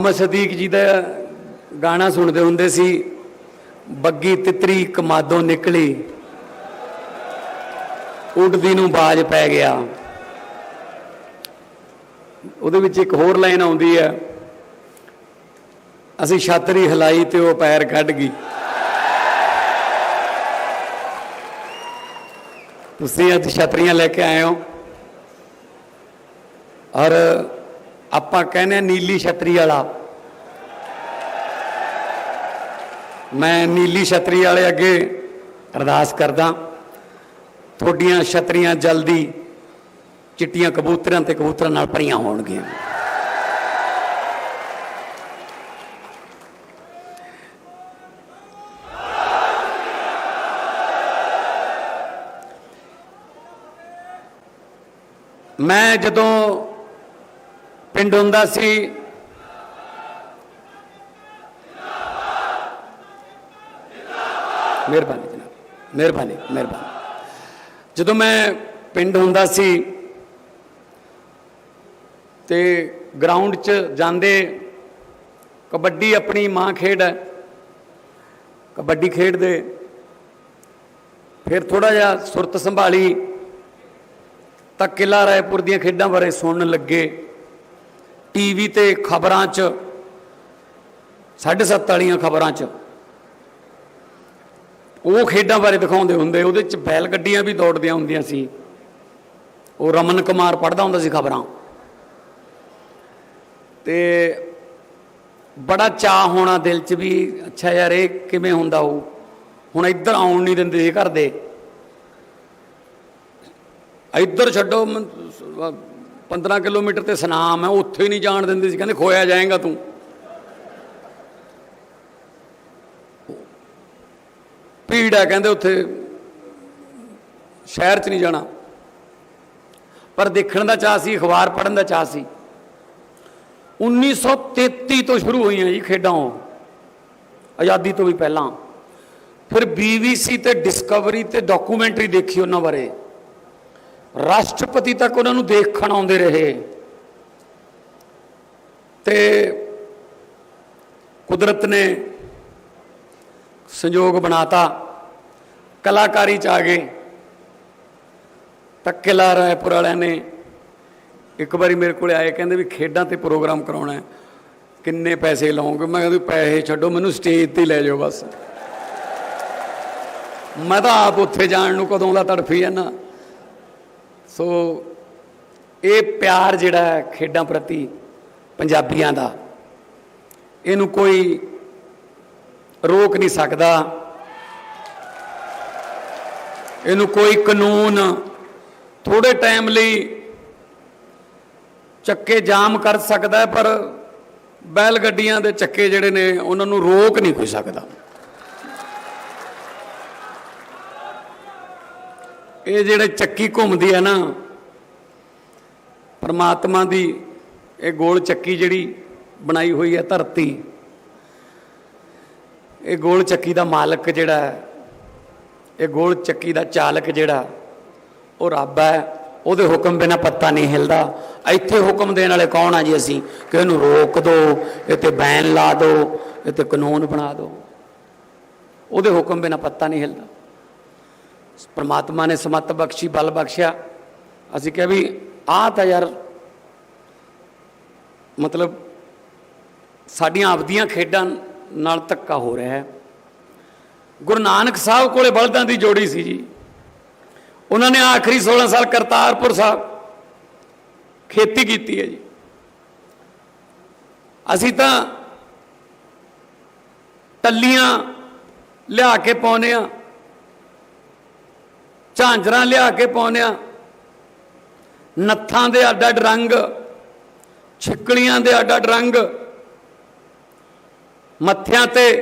ਮੁਹੰਮਦ ਸਦੀਕ ਜੀ ਦਾ ਗਾਣਾ ਸੁਣਦੇ ਹੁੰਦੇ ਸੀ, ਬੱਗੀ ਤਿਤਰੀ ਕਮਾਦੋਂ ਨਿਕਲੀ, ਉੱਡਦੀ ਨੂੰ ਬਾਜ ਪੈ ਗਿਆ। ਉਹਦੇ ਵਿੱਚ ਇੱਕ ਹੋਰ ਲਾਈਨ ਆਉਂਦੀ ਹੈ, ਅਸੀਂ ਛਾਤਰੀ ਹਿਲਾਈ ਤੇ ਉਹ ਪੈਰ ਕੱਢ ਗਈ। ਤੁਸੀਂ ਅੱਜ ਛਤਰੀਆਂ ਲੈ ਕੇ ਆਏ ਹੋ। ਔਰ ਆਪਾਂ ਕਹਿੰਦੇ ਹਾਂ ਨੀਲੀ ਛਤਰੀ ਵਾਲਾ। ਮੈਂ ਨੀਲੀ ਛਤਰੀ ਵਾਲੇ ਅੱਗੇ ਅਰਦਾਸ ਕਰਦਾ, ਤੁਹਾਡੀਆਂ ਛਤਰੀਆਂ ਜਲਦੀ ਚਿੱਟੀਆਂ ਕਬੂਤਰਾਂ ਤੇ ਕਬੂਤਰਾਂ ਨਾਲ ਭਰੀਆਂ ਹੋਣਗੀਆਂ। ਮੈਂ ਜਦੋਂ ਪਿੰਡ ਹੁੰਦਾ ਸੀ। ਮਿਹਰਬਾਨੀ ਜਨਾਬ, ਮਿਹਰਬਾਨੀ ਮਿਹਰਬਾਨੀ। ਜਦੋਂ ਮੈਂ ਪਿੰਡ ਹੁੰਦਾ ਸੀ ਤੇ ਗਰਾਊਂਡ 'ਚ ਜਾਂਦੇ, ਕਬੱਡੀ ਆਪਣੀ ਮਾਂ ਖੇਡ ਹੈ। ਕਬੱਡੀ ਖੇਡਦੇ, ਫਿਰ ਥੋੜਾ ਜਿਹਾ ਸੁਰਤ ਸੰਭਾਲੀ ਤਾਂ ਕਿਲਾ ਰਾਏਪੁਰ ਦੀਆਂ ਖੇਡਾਂ ਬਾਰੇ ਸੁਣਨ ਲੱਗੇ। ਟੀਵੀ ਤੇ ਖਬਰਾਂ 'ਚ 7:30 ਵਾਲੀਆਂ ਖਬਰਾਂ 'ਚ। ਉਹ ਖੇਡਾਂ ਬਾਰੇ ਦਿਖਾਉਂਦੇ ਹੁੰਦੇ, ਉਹਦੇ 'ਚ ਬੈਲ ਗੱਡੀਆਂ ਵੀ ਦੌੜਦੀਆਂ ਹੁੰਦੀਆਂ ਸੀ। ਉਹ ਰਮਨ ਕੁਮਾਰ ਪੜਦਾ ਹੁੰਦਾ ਸੀ ਖਬਰਾਂ। ਤੇ ਬੜਾ ਚਾਹ ਹੋਣਾ ਦਿਲ 'ਚ ਵੀ, ਅੱਛਾ ਯਾਰ ਇਹ ਕਿਵੇਂ ਹੁੰਦਾ ਉਹ? ਹੁਣ ਇੱਧਰ ਆਉਣ ਨਹੀਂ ਦਿੰਦੇ ਸੀ ਘਰ ਦੇ। ਇੱਧਰ ਛੱਡੋ 15 ਕਿਲੋਮੀਟਰ ਤੇ ਸਨਾਮ ਹੈ, ਉੱਥੇ ਹੀ ਨਹੀਂ ਜਾਣ ਦਿੰਦੇ ਸੀ, ਕਹਿੰਦੇ ਖੋਇਆ ਜਾਏਗਾ ਤੂੰ। ਭੀੜ ਹੈ, ਕਹਿੰਦੇ ਉੱਥੇ ਸ਼ਹਿਰ 'ਚ ਨਹੀਂ ਜਾਣਾ। ਪਰ ਦੇਖਣ ਦਾ ਚਾਹ ਸੀ, ਅਖਬਾਰ ਪੜ੍ਹਨ ਦਾ ਚਾਹ ਸੀ। 1933 ਤੋਂ ਸ਼ੁਰੂ ਹੋਈਆਂ ਜੀ ਖੇਡਾਂ ਉਹ, ਆਜ਼ਾਦੀ ਤੋਂ ਵੀ ਪਹਿਲਾਂ। ਫਿਰ ਬੀਬੀਸੀ ਤੇ ਡਿਸਕਵਰੀ ਤੇ ਡਾਕੂਮੈਂਟਰੀ ਦੇਖੀ ਉਹਨਾਂ ਬਾਰੇ। ਰਾਸ਼ਟਰਪਤੀ ਤੱਕ ਉਹਨਾਂ ਨੂੰ ਦੇਖਣ ਆਉਂਦੇ ਰਹੇ। ਤੇ ਕੁਦਰਤ ਨੇ ਸੰਯੋਗ ਬਣਾਤਾ। ਕਲਾਕਾਰੀ ਚ ਆ ਗਏ। ਤਾਂ ਕਿਲਾ ਰਾਏਪੁਰ ਵਾਲਿਆਂ ਨੇ। ਇੱਕ ਵਾਰੀ ਮੇਰੇ ਕੋਲੇ ਆਏ, ਕਹਿੰਦੇ ਵੀ ਖੇਡਾਂ ਤੇ ਪ੍ਰੋਗਰਾਮ ਕਰਾਉਣਾ ਹੈ। ਕਿੰਨੇ ਪੈਸੇ ਲਾਉਂਗੇ? ਮੈਂ ਕਹਿੰਦਾ ਪੈਸੇ ਛੱਡੋ, ਮੈਨੂੰ ਸਟੇਜ ਤੇ ਲੈ ਜਾਓ ਬਸ। ਮੈਂ ਤਾਂ ਆਪ ਉੱਥੇ ਜਾਣ ਨੂੰ ਕਦੋਂ ਦਾ ਤੜਫੀ ਜਾਂਦਾ। ਸੋ ਇਹ ਪਿਆਰ ਜਿਹੜਾ ਹੈ ਖੇਡਾਂ ਪ੍ਰਤੀ ਪੰਜਾਬੀਆਂ ਦਾ, ਇਹਨੂੰ ਕੋਈ ਰੋਕ ਨਹੀਂ ਸਕਦਾ। ਇਹਨੂੰ ਕੋਈ ਕਾਨੂੰਨ ਥੋੜੇ ਟਾਈਮ ਲਈ ਚੱਕੇ ਜਾਮ ਕਰ ਸਕਦਾ ਪਰ ਬੈਲ ਗੱਡੀਆਂ ਦੇ ਚੱਕੇ ਜਿਹੜੇ ਨੇ, ਉਹਨਾਂ ਨੂੰ ਰੋਕ ਨਹੀਂ ਕੋਈ ਸਕਦਾ। ਇਹ ਜਿਹੜੇ ਚੱਕੀ ਘੁੰਮਦੀ ਹੈ ਨਾ, ਪਰਮਾਤਮਾ ਦੀ ਇਹ ਗੋਲ ਚੱਕੀ ਜਿਹੜੀ ਬਣਾਈ ਹੋਈ ਹੈ ਧਰਤੀ, ਇਹ ਗੋਲ ਚੱਕੀ ਦਾ ਮਾਲਕ ਜਿਹੜਾ ਇਹ ਗੋਲ ਚੱਕੀ ਦਾ ਚਾਲਕ ਜਿਹੜਾ, ਉਹ ਰੱਬ ਹੈ, ਉਹਦੇ ਹੁਕਮ ਬਿਨਾ ਪੱਤਾ ਨਹੀਂ ਹਿਲਦਾ। ਇੱਥੇ ਹੁਕਮ ਦੇਣ ਵਾਲੇ ਕੌਣ ਆ ਜੀ ਅਸੀਂ? ਕਿ ਇਹਨੂੰ ਰੋਕ ਦਿਓ ਇਹ ਤੇ ਬੈਨ ਲਾ ਦਿਓ ਇਹ ਤੇ ਕਾਨੂੰਨ ਬਣਾ ਦਿਓ ਉਹਦੇ ਹੁਕਮ ਬਿਨਾ ਪੱਤਾ ਨਹੀਂ ਹਿਲਦਾ। ਪਰਮਾਤਮਾ ਨੇ ਸਮਤ ਬਖਸ਼ੀ, ਬਲ ਬਖਸ਼ਿਆ। ਅਸੀਂ ਕਿਹਾ ਵੀ ਆਹ ਤਾਂ ਯਾਰ ਮਤਲਬ ਸਾਡੀਆਂ ਆਪਦੀਆਂ ਖੇਡਾਂ ਨਾਲ ਧੱਕਾ ਹੋ ਰਿਹਾ ਹੈ। ਗੁਰੂ ਨਾਨਕ ਸਾਹਿਬ ਕੋਲੇ ਬਲਦਾਂ ਦੀ ਜੋੜੀ ਸੀ ਜੀ। ਉਹਨਾਂ ਨੇ ਆਖਰੀ 16 ਸਾਲ ਕਰਤਾਰਪੁਰ ਸਾਹਿਬ ਖੇਤੀ ਕੀਤੀ ਹੈ ਜੀ। ਅਸੀਂ ਤਾਂ ਟੱਲੀਆਂ ਲਿਆ ਕੇ ਪਾਉਨੇ ਆ ਝਾਂਜਰਾਂ ਲਿਆ ਕੇ ਪਾਉਨੇ ਆ। ਨੱਥਾਂ ਦੇ ਅੱਡ ਅੱਡ ਰੰਗ ਛਿੱਕਲੀਆਂ ਦੇ ਅੱਡ ਅੱਡ ਰੰਗ। ਮੱਥਿਆਂ ਤੇ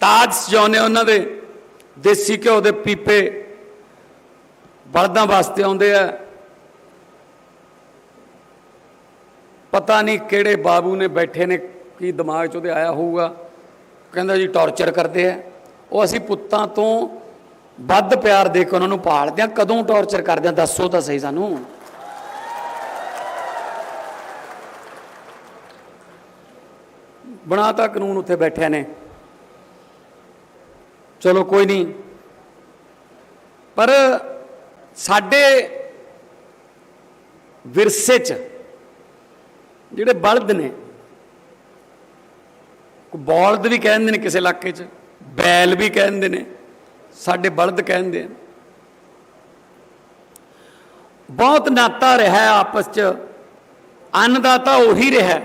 ਤਾਜ ਸਜਾਉਨੇ ਉਹਨਾਂ ਦੇ। ਦੇਸੀ ਘਿਓ ਦੇ ਪੀਪੇ ਬਲਦਾਂ ਵਾਸਤੇ ਆਉਂਦੇ ਆ। ਪਤਾ ਨਹੀਂ ਕਿਹੜੇ ਬਾਬੂ ਨੇ ਬੈਠੇ ਨੇ, ਕੀ ਦਿਮਾਗ 'ਚ ਉਹਦੇ ਆਇਆ ਹੋਊਗਾ। ਕਹਿੰਦਾ ਜੀ, ਟੌਰਚਰ ਕਰਦੇ ਆ। ਉਹ ਅਸੀਂ ਪੁੱਤਾਂ ਤੋਂ ਵੱਧ ਪਿਆਰ ਦੇ ਕੇ ਉਹਨਾਂ ਨੂੰ ਪਾਲਦੇ ਆ ਕਦੋਂ ਟੌਰਚਰ ਕਰਦੇ ਆ ਦੱਸੋ ਤਾਂ ਸਹੀ ਸਾਨੂੰ। ਬਣਾਤਾ ਕਾਨੂੰਨ ਉੱਥੇ ਬੈਠਿਆਂ ਨੇ। ਚਲੋ ਕੋਈ ਨਹੀਂ। ਪਰ ਸਾਡੇ ਵਿਰਸੇ 'ਚ ਜਿਹੜੇ ਬਲਦ ਨੇ ਕੋ ਬੌਲਦ ਵੀ ਕਹਿੰਦੇ ਨੇ ਕਿਸੇ ਇਲਾਕੇ 'ਚ, ਬੈਲ ਵੀ ਕਹਿੰਦੇ ਨੇ। ਸਾਡੇ ਬਲਦ ਕਹਿੰਦੇ ਆ ਬਹੁਤ ਨਾਤਾ ਰਿਹਾ ਆਪਸ 'ਚ। ਅੰਨਦਾਤਾ ਉਹੀ ਰਿਹਾ।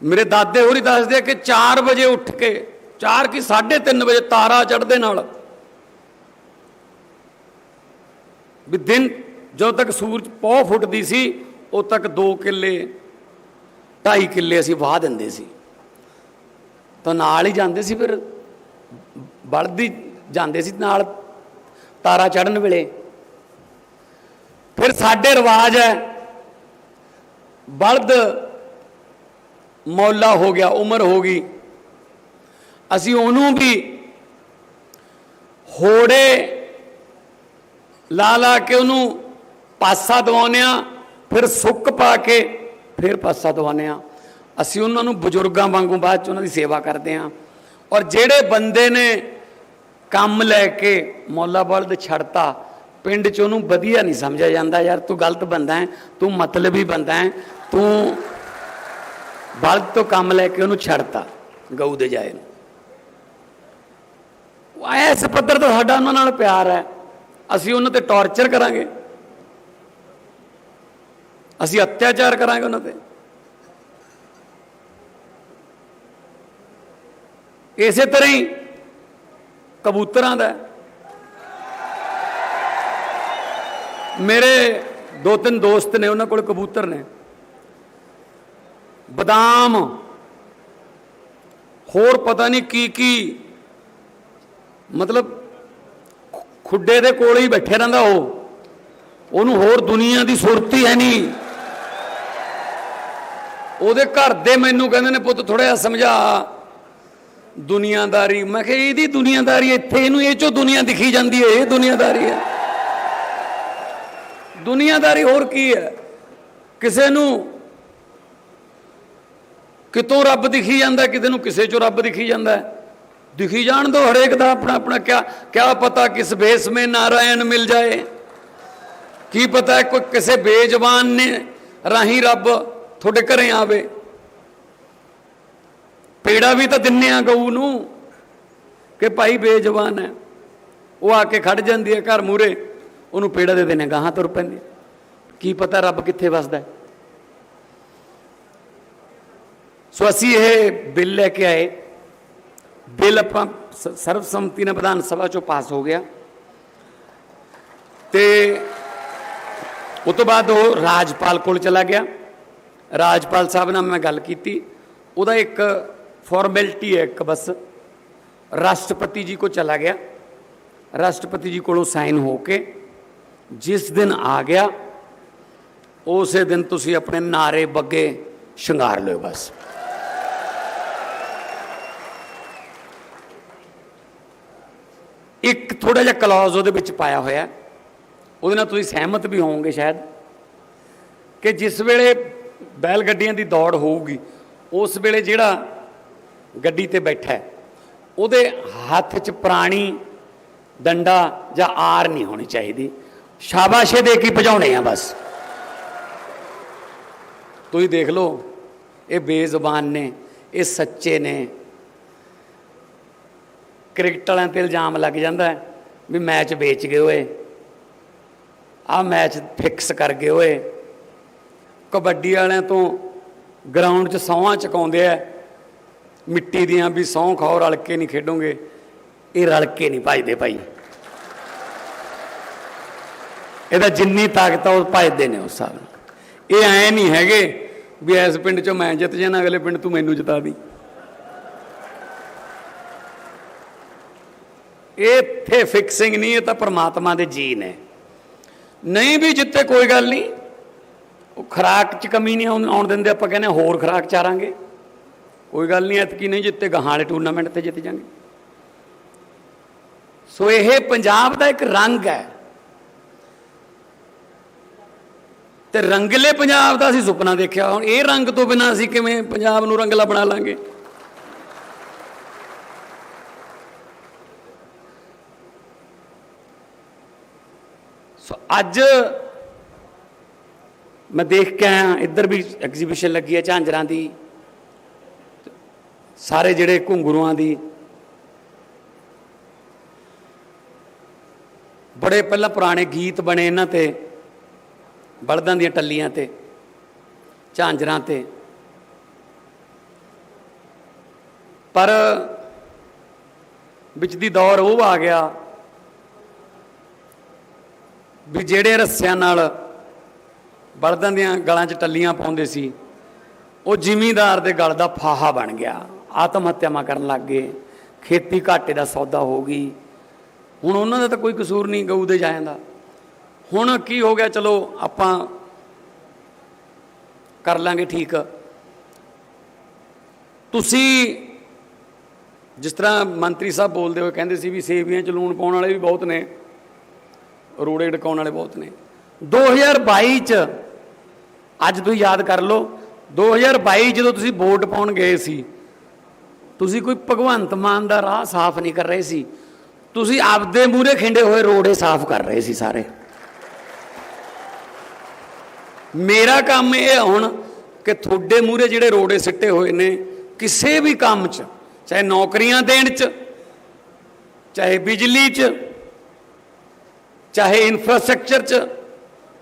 ਮੇਰੇ ਦਾਦੇ ਹੋਰੀ ਦੱਸਦੇ ਆ ਕਿ 4 ਵਜੇ ਉੱਠ ਕੇ 4 ਕੀ 3:30 ਵਜੇ ਤਾਰਾ ਚੜ੍ਹਦੇ ਨਾਲ ਵੀ ਦਿਨ ਜਦੋਂ ਤੱਕ ਸੂਰਜ ਪੌ ਫੁੱਟਦੀ ਸੀ, ਉਦੋਂ ਤੱਕ 2 ਕਿੱਲੇ 2.5 ਕਿੱਲੇ ਅਸੀਂ ਵਾਹ ਦਿੰਦੇ ਸੀ। ਤਾਂ ਨਾਲ ਹੀ ਜਾਂਦੇ ਸੀ ਫਿਰ ਬਲਦੀ ਜਾਂਦੇ ਸੀ ਨਾਲ ਤਾਰਾ ਚੜਨ ਵੇਲੇ। ਫਿਰ ਸਾਡੇ ਰਿਵਾਜ ਹੈ, ਬਲਦ ਮੌਲਾ ਹੋ ਗਿਆ, ਉਮਰ ਹੋ ਗਈ। ਅਸੀਂ ਉਹਨੂੰ ਵੀ ਹੋੜੇ ਲਾ ਲਾ ਕੇ ਉਹਨੂੰ ਪਾਸਾ ਦਵਾਉਂਦੇ ਆ ਫਿਰ ਸੁੱਕ ਪਾ ਕੇ ਫਿਰ ਪਾਸਾ ਦਵਾਉਂਦੇ ਆ ਅਸੀਂ ਉਹਨਾਂ ਨੂੰ ਬਜ਼ੁਰਗਾਂ ਵਾਂਗੂ ਬਾਅਦ ਚ ਉਹਨਾਂ ਦੀ ਸੇਵਾ ਕਰਦੇ ਆ ਔਰ ਜਿਹੜੇ ਬੰਦੇ ਨੇ ਕੰਮ ਲੈ ਕੇ ਮੌਲਾ ਬਲਦ ਛੱਡਤਾ, ਪਿੰਡ ਚ ਉਹਨੂੰ ਵਧੀਆ ਨਹੀਂ ਸਮਝਿਆ ਜਾਂਦਾ, ਯਾਰ ਤੂੰ ਗਲਤ ਬੰਦਾ ਹੈ, ਤੂੰ ਮਤਲਬੀ ਬੰਦਾ ਹੈ, ਤੂੰ ਬਲਦ ਤੋਂ ਕੰਮ ਲੈ ਕੇ ਉਹਨੂੰ ਛੱਡਤਾ, ਗਊ ਦੇ ਜਾਏ ਨੂੰ। ਉਹ ਐਸ ਪੱਧਰ ਤੋਂ ਸਾਡਾ ਉਹਨਾਂ ਨਾਲ ਪਿਆਰ ਹੈ, ਅਸੀਂ ਉਹਨਾਂ ਤੇ ਟੌਰਚਰ ਕਰਾਂਗੇ। ਅਸੀਂ ਅਤਿਆਚਾਰ ਕਰਾਂਗੇ ਉਹਨਾਂ ਤੇ। ਇਸੇ ਤਰ੍ਹਾਂ ਹੀ ਕਬੂਤਰਾਂ ਦਾ ਮੇਰੇ ਦੋ ਤਿੰਨ ਦੋਸਤ ਨੇ, ਉਹਨਾਂ ਕੋਲ ਕਬੂਤਰ ਨੇ। ਬਦਾਮ, ਹੋਰ ਪਤਾ ਨਹੀਂ ਕੀ ਕੀ, ਮਤਲਬ ਖੁੱਡੇ ਦੇ ਕੋਲ ਹੀ ਬੈਠੇ ਰਹਿੰਦਾ ਉਹ। ਉਹਨੂੰ ਹੋਰ ਦੁਨੀਆ ਦੀ ਸੁਰਤੀ ਹੈ ਨਹੀਂ। ਉਹਦੇ ਘਰ ਦੇ ਮੈਨੂੰ ਕਹਿੰਦੇ ਨੇ, ਪੁੱਤ ਥੋੜਾ ਜਿਹਾ ਸਮਝਾ। ਦੁਨੀਆਦਾਰੀ, ਮੈਂ ਕਿਹਾ, ਇਹਦੀ ਦੁਨੀਆਦਾਰੀ ਇੱਥੇ, ਇਹਨੂੰ ਇਹ ਚੋਂ ਦੁਨੀਆ ਦਿਖੀ ਜਾਂਦੀ ਹੈ, ਇਹ ਦੁਨੀਆਦਾਰੀ ਹੈ। ਦੁਨੀਆਦਾਰੀ ਹੋਰ ਕੀ ਹੈ? ਕਿਸੇ ਨੂੰ ਕਿਤੋਂ ਰੱਬ ਦਿਖੀ ਜਾਂਦਾ, ਕਿਤੇ ਨੂੰ ਕਿਸੇ ਚੋਂ ਰੱਬ ਦਿਖੀ ਜਾਂਦਾ ਦਿਖੀ ਜਾਣ ਦੋ, ਹਰੇਕ ਦਾ ਆਪਣਾ ਆਪਣਾ, ਕਿਆ ਕਿਆ ਪਤਾ ਕਿਸ ਬੇਸ ਮੇ ਨਾਰਾਇਣ ਮਿਲ ਜਾਏ। ਕੀ ਪਤਾ ਕੋਈ ਕਿਸੇ ਬੇਜ਼ਬਾਨ ਨੇ ਰਾਹੀਂ ਰੱਬ ਤੁਹਾਡੇ ਘਰੇ ਆਵੇ। ਪੇੜਾ ਵੀ ਤਾਂ ਦਿੰਨੇ ਆ ਗਊ ਨੂੰ ਕਿ ਭਾਈ ਬੇਜ਼ਬਾਨ ਹੈ। ਉਹ ਆ ਕੇ ਖੜ ਜਾਂਦੀ ਹੈ ਘਰ ਮੂਰੇ ਉਹਨੂੰ ਪੇੜਾ ਦੇ ਦੇਣੇ ਗਾਹਾਂ ਤੁਰ ਪੈਂਦੇ ਕੀ ਪਤਾ ਰੱਬ ਕਿੱਥੇ ਵਸਦਾ ਸੋ ਅਸੀਂ ਇਹ ਬਿੱਲ ਲੈ ਕੇ ਆਏ। ਬਿੱਲ ਆਪਾਂ ਸ- ਸਰਬਸੰਮਤੀ ਨਾਲ ਵਿਧਾਨ ਸਭਾ ਚੋਂ ਪਾਸ ਹੋ ਗਿਆ। ਤੇ ਉਸ ਤੋਂ ਬਾਅਦ ਉਹ ਰਾਜਪਾਲ ਕੋਲ ਚਲਾ ਗਿਆ। ਰਾਜਪਾਲ ਸਾਹਿਬ ਨਾਲ ਮੈਂ ਗੱਲ ਕੀਤੀ। ਉਹਦਾ ਇੱਕ ਫਾਰਮੈਲਿਟੀ ਹੈ ਇੱਕ ਬਸ। ਰਾਸ਼ਟਰਪਤੀ ਜੀ ਕੋ ਚਲਾ ਗਿਆ। ਰਾਸ਼ਟਰਪਤੀ ਜੀ ਕੋਲੋਂ ਸਾਈਨ ਹੋ ਕੇ ਜਿਸ ਦਿਨ ਆ ਗਿਆ, ਉਸੇ ਦਿਨ ਤੁਸੀਂ ਆਪਣੇ ਨਾਰੇ ਬੱਗੇ ਸ਼ਿੰਗਾਰ ਲਿਓ ਬਸ। ਇੱਕ ਥੋੜਾ ਜਿਹਾ ਕਲੌਜ਼ ਉਹਦੇ ਵਿੱਚ ਪਾਇਆ ਹੋਇਆ। ਉਹਦੇ ਨਾਲ ਤੁਸੀਂ ਸਹਿਮਤ ਵੀ ਹੋਵੋਗੇ ਸ਼ਾਇਦ ਕਿ ਜਿਸ ਵੇਲੇ ਬੈਲ ਗੱਡੀਆਂ ਦੀ ਦੌੜ ਹੋਊਗੀ, ਉਸ ਵੇਲੇ ਜਿਹੜਾ ਗੱਡੀ ਤੇ ਬੈਠਾ ਹੈ। ਉਹਦੇ ਹੱਥ 'ਚ ਪੁਰਾਣੀ ਡੰਡਾ ਜਾਂ ਆਰ ਨਹੀਂ ਹੋਣੀ ਚਾਹੀਦੀ। ਸ਼ਾਬਾਸ਼ੇ ਦੇ ਕੇ ਭਜਾਉਣੇ ਆ ਬਸ। ਤੁਸੀਂ ਦੇਖ ਲਓ, ਇਹ ਬੇਜ਼ੁਬਾਨ ਨੇ, ਇਹ ਸੱਚੇ ਨੇ। ਕ੍ਰਿਕਟ ਵਾਲਿਆਂ ਤੇ ਇਲਜ਼ਾਮ ਲੱਗ ਜਾਂਦਾ ਵੀ ਮੈਚ ਵੇਚ ਗਏ ਓਏ ਆਹ ਮੈਚ ਫਿਕਸ ਕਰ ਗਏ ਓਏ ਕਬੱਡੀ ਵਾਲਿਆਂ ਤੋਂ ਗਰਾਊਂਡ 'ਚ ਸੌਹਾਂ ਚਕਾਉਂਦੇ ਆ। ਮਿੱਟੀ ਦੀਆਂ ਵੀ ਸੌਂ ਖਾਓ, ਰਲ ਕੇ ਨਹੀਂ ਖੇਡੋਗੇ। ਇਹ ਰਲ ਕੇ ਨਹੀਂ ਭਜਦੇ ਭਾਈ। ਇਹਦਾ ਜਿੰਨੀ ਤਾਕਤ ਆ, ਉਹ ਭਜਦੇ ਨੇ ਉਸ ਹਿਸਾਬ ਨਾਲ। ਇਹ ਐ ਨਹੀਂ ਹੈਗੇ ਵੀ ਇਸ ਪਿੰਡ 'ਚੋਂ ਮੈਂ ਜਿੱਤ ਜਾਣਾ, ਅਗਲੇ ਪਿੰਡ ਤੂੰ ਮੈਨੂੰ ਜਿਤਾ ਦੀ। ਇਹ ਇੱਥੇ ਫਿਕਸਿੰਗ ਨਹੀਂ, ਇਹ ਤਾਂ ਪਰਮਾਤਮਾ ਦੇ ਜੀ ਨੇ। ਨਹੀਂ ਵੀ ਜਿੱਤੇ ਕੋਈ ਗੱਲ ਨਹੀਂ। ਉਹ ਖਰਾਕ 'ਚ ਕਮੀ ਨਹੀਂ ਆਉਣ ਆਉਣ ਦਿੰਦੇ, ਆਪਾਂ ਕਹਿੰਦੇ ਹੋਰ ਖਰਾਕ ਚਾਰਾਂਗੇ। ਕੋਈ ਗੱਲ ਨਹੀਂ, ਐਤਕੀ ਨਹੀਂ ਜਿੱਤੇ, ਗਾਹਾਂ ਵਾਲੇ ਟੂਰਨਾਮੈਂਟ ਤੇ ਜਿੱਤ ਜਾਣਗੇ ਸੋ ਇਹ ਪੰਜਾਬ ਦਾ ਇੱਕ ਰੰਗ ਹੈ। ਤੇ ਰੰਗਲੇ ਪੰਜਾਬ ਦਾ ਅਸੀਂ ਸੁਪਨਾ ਦੇਖਿਆ, ਹੁਣ ਇਹ ਰੰਗ ਤੋਂ ਬਿਨਾਂ ਅਸੀਂ ਕਿਵੇਂ ਪੰਜਾਬ ਨੂੰ ਰੰਗਲਾ ਬਣਾ ਲਾਂਗੇ? ਸੋ ਅੱਜ ਮੈਂ ਦੇਖ ਕੇ ਆਇਆ, ਇੱਧਰ ਵੀ ਐਗਜ਼ੀਬਿਸ਼ਨ ਲੱਗੀ ਹੈ ਝਾਂਜਰਾਂ ਦੀ। ਸਾਰੇ ਜਿਹੜੇ ਘੁੰਗਰੂਆਂ ਦੀ ਬੜੇ ਪਹਿਲਾਂ ਪੁਰਾਣੇ ਗੀਤ ਬਣੇ ਇਹਨਾਂ ਤੇ, ਬਲਦਾਂ ਦੀਆਂ ਟੱਲੀਆਂ ਤੇ, ਝਾਂਜਰਾਂ ਤੇ। ਪਰ ਵਿੱਚ ਦੀ ਦੌਰ ਉਹ ਆ ਗਿਆ ਵੀ ਜਿਹੜੇ ਰੱਸਿਆਂ ਨਾਲ ਬਲਦਾਂ ਦੀਆਂ ਗਲਾਂ 'ਚ ਟੱਲੀਆਂ ਪਾਉਂਦੇ ਸੀ, ਉਹ ਜ਼ਿਮੀਂਦਾਰ ਦੇ ਗਲ ਦਾ ਫਾਹਾ ਬਣ ਗਿਆ। ਆਤਮ ਹੱਤਿਆਵਾਂ ਕਰਨ ਲੱਗ ਗਏ। ਖੇਤੀ ਘਾਟੇ ਦਾ ਸੌਦਾ ਹੋ ਗਈ। ਹੁਣ ਉਹਨਾਂ ਦਾ ਤਾਂ ਕੋਈ ਕਸੂਰ ਨਹੀਂ ਗਊ ਦੇ ਜਾਇਆਂ ਦਾ। ਹੁਣ ਕੀ ਹੋ ਗਿਆ? ਚਲੋ ਆਪਾਂ ਕਰ ਲਾਂਗੇ ਠੀਕ। ਤੁਸੀਂ ਜਿਸ ਤਰ੍ਹਾਂ ਮੰਤਰੀ ਸਾਹਿਬ ਬੋਲਦੇ ਹੋਏ ਕਹਿੰਦੇ ਸੀ ਵੀ ਸੇਵੀਆਂ ਚ ਲੂਣ ਪਾਉਣ ਵਾਲੇ ਵੀ ਬਹੁਤ ਨੇ, ਰੋੜੇ ਡਕਾਉਣ ਵਾਲੇ ਬਹੁਤ ਨੇ। 2022 ਚ ਅੱਜ ਤੁਸੀਂ ਯਾਦ ਕਰ ਲਓ 2022 ਜਦੋਂ ਤੁਸੀਂ ਵੋਟ ਪਾਉਣ ਗਏ ਸੀ ਤੁਸੀਂ ਕੋਈ ਭਗਵੰਤ ਮਾਨ ਦਾ ਰਾਹ ਸਾਫ਼ ਨਹੀਂ ਕਰ ਰਹੇ ਸੀ। ਤੁਸੀਂ ਆਪਦੇ ਮੂਹਰੇ ਖਿੰਡੇ ਹੋਏ ਰੋੜੇ ਸਾਫ਼ ਕਰ ਰਹੇ ਸੀ ਸਾਰੇ। ਮੇਰਾ ਕੰਮ ਇਹ ਹੁਣ ਕਿ ਤੁਹਾਡੇ ਮੂਹਰੇ ਜਿਹੜੇ ਰੋੜੇ ਸਿੱਟੇ ਹੋਏ ਨੇ, ਕਿਸੇ ਵੀ ਕੰਮ 'ਚ, ਚਾਹੇ ਨੌਕਰੀਆਂ ਦੇਣ 'ਚ, ਚਾਹੇ ਬਿਜਲੀ 'ਚ, ਚਾਹੇ ਇਨਫਰਾਸਟ੍ਰਕਚਰ 'ਚ,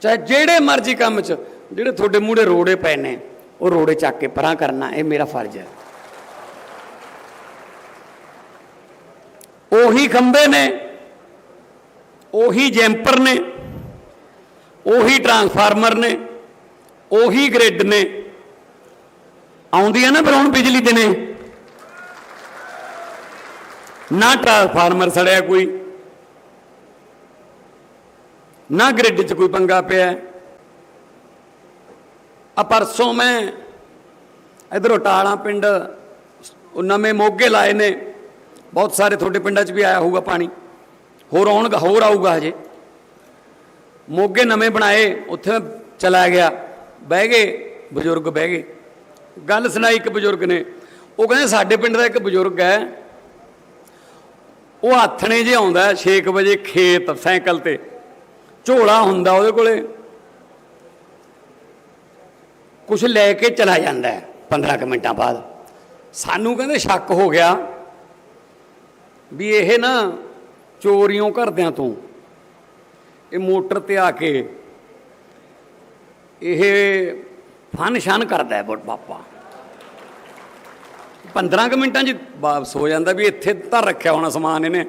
ਚਾਹੇ ਜਿਹੜੇ ਮਰਜ਼ੀ ਕੰਮ 'ਚ, ਜਿਹੜੇ ਤੁਹਾਡੇ ਮੂਹਰੇ ਰੋੜੇ ਪਏ ਨੇ, ਉਹ ਰੋੜੇ ਚੱਕ ਕੇ ਪਰਾਂ ਕਰਨਾ, ਇਹ ਮੇਰਾ ਫਰਜ਼ ਹੈ। ਉਹੀ ਖੰਬੇ ਨੇ, ਉਹੀ ਜੈਂਪਰ ਨੇ, ਉਹੀ ਟਰਾਂਸਫਾਰਮਰ ਨੇ, ਉਹੀ ਗ੍ਰਿਡ ਨੇ। ਆਉਂਦੀ ਹੈ ਨਾ ਫਿਰ ਹੁਣ ਬਿਜਲੀ ਦਿਨੇ ਨਾ। ਟਰਾਂਸਫਾਰਮਰ ਸੜਿਆ ਕੋਈ, ਨਾ ਗ੍ਰਿਡ 'ਚ ਕੋਈ ਪੰਗਾ ਪਿਆ। ਆ ਪਰਸੋਂ ਮੈਂ ਇਧਰੋਂ ਟਾਲਾਂ ਪਿੰਡ ਨਵੇਂ ਮੋਗੇ ਲਾਏ ਨੇ। ਬਹੁਤ ਸਾਰੇ ਤੁਹਾਡੇ ਪਿੰਡਾਂ 'ਚ ਵੀ ਆਇਆ ਹੋਊਗਾ ਪਾਣੀ। ਹੋਰ ਆਉਣਗਾ, ਹੋਰ ਆਊਗਾ ਹਜੇ। ਮੋਗੇ ਨਵੇਂ ਬਣਾਏ, ਉੱਥੇ ਚਲਾ ਗਿਆ। ਬਹਿ ਗਏ, ਬਜ਼ੁਰਗ ਬਹਿ ਗਏ। ਗੱਲ ਸੁਣਾਈ ਇੱਕ ਬਜ਼ੁਰਗ ਨੇ। ਉਹ ਕਹਿੰਦੇ, ਸਾਡੇ ਪਿੰਡ ਦਾ ਇੱਕ ਬਜ਼ੁਰਗ ਹੈ। ਉਹ ਆਥਣੇ ਜੇ ਆਉਂਦਾ 6 ਵਜੇ ਖੇਤ, ਸਾਈਕਲ ਤੇ। ਝੋਲਾ ਹੁੰਦਾ ਉਹਦੇ ਕੋਲੇ। ਕੁਝ ਲੈ ਕੇ ਚਲਾ ਜਾਂਦਾ ਹੈ 15 ਕੁ ਮਿੰਟਾਂ ਬਾਅਦ। ਸਾਨੂੰ ਕਹਿੰਦੇ, ਸ਼ੱਕ ਹੋ ਗਿਆ। ਵੀ ਇਹ ਨਾ ਚੋਰੀਆਂ ਕਰਦਿਆਂ ਤੋਂ। ਇਹ ਮੋਟਰ ਤੇ ਆ ਕੇ ਇਹ ਫਨ ਸ਼ਨ ਕਰਦਾ ਹੈ ਬੋਟ ਬਾਪਾ। 15 ਕੁ ਮਿੰਟਾਂ 'ਚ ਵਾਪਸ ਹੋ ਜਾਂਦਾ ਵੀ ਇੱਥੇ ਧਰ ਰੱਖਿਆ ਹੋਣਾ ਸਮਾਨ ਇਹਨੇ।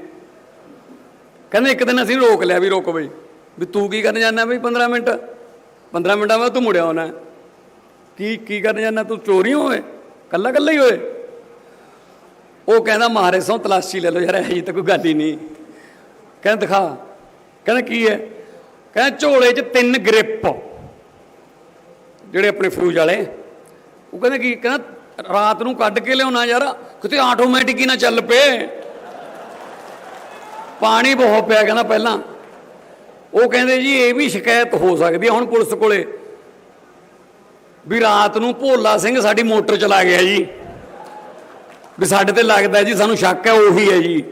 ਕਹਿੰਦੇ ਇੱਕ ਦਿਨ ਅਸੀਂ ਰੋਕ ਲਿਆ ਵੀ ਰੋਕ ਬਈ। ਵੀ ਤੂੰ ਕੀ ਕਰਨ ਜਾਂਦਾ ਬਈ 15 ਮਿੰਟ? 15 ਮਿੰਟਾਂ ਬਾਅਦ ਤੂੰ ਮੁੜਿਆ ਹੋਣਾ ਕੀ ਕੀ ਕਰਨ ਜਾਂਦਾ? ਤੂੰ ਚੋਰੀ ਹੋਏ ਕੱਲਾ ਕੱਲਾ ਹੀ ਹੋਏ ਉਹ ਕਹਿੰਦਾ, ਮਾਰੇ ਸੋਂ ਤਲਾਸ਼ੀ ਲੈ ਲਓ ਯਾਰ, ਇਹ ਤਾਂ ਕੋਈ ਗੱਲ ਹੀ ਨਹੀਂ। ਕਹਿੰਦਾ, ਦਿਖਾ। ਕਹਿੰਦਾ, ਕੀ ਹੈ? ਕਹਿੰਦਾ, ਝੋਲੇ 'ਚ ਤਿੰਨ ਗ੍ਰਿਪ। ਜਿਹੜੇ ਆਪਣੇ ਫਰੂਜ ਵਾਲੇ। ਉਹ ਕਹਿੰਦਾ, ਕੀ? ਕਹਿੰਦਾ, ਰਾਤ ਨੂੰ ਕੱਢ ਕੇ ਲਿਆਉਣਾ ਯਾਰ, ਕਿਤੇ ਆਟੋਮੈਟਿਕ ਹੀ ਨਾ ਚੱਲ ਪਏ। ਪਾਣੀ ਬਹੁਤ ਪਿਆ, ਕਹਿੰਦਾ, ਪਹਿਲਾਂ। ਉਹ ਕਹਿੰਦੇ, ਜੀ, ਇਹ ਵੀ ਸ਼ਿਕਾਇਤ ਹੋ ਸਕਦੀ ਹੈ ਹੁਣ ਪੁਲਿਸ ਕੋਲੇ ਵੀ ਰਾਤ ਨੂੰ ਭੋਲਾ ਸਿੰਘ ਸਾਡੀ ਮੋਟਰ ਚਲਾ ਗਿਆ ਜੀ। ਵੀ ਸਾਡੇ ਤੇ ਲੱਗਦਾ ਜੀ, ਸਾਨੂੰ ਸ਼ੱਕ ਹੈ, ਉਹੀ ਹੈ ਜੀ।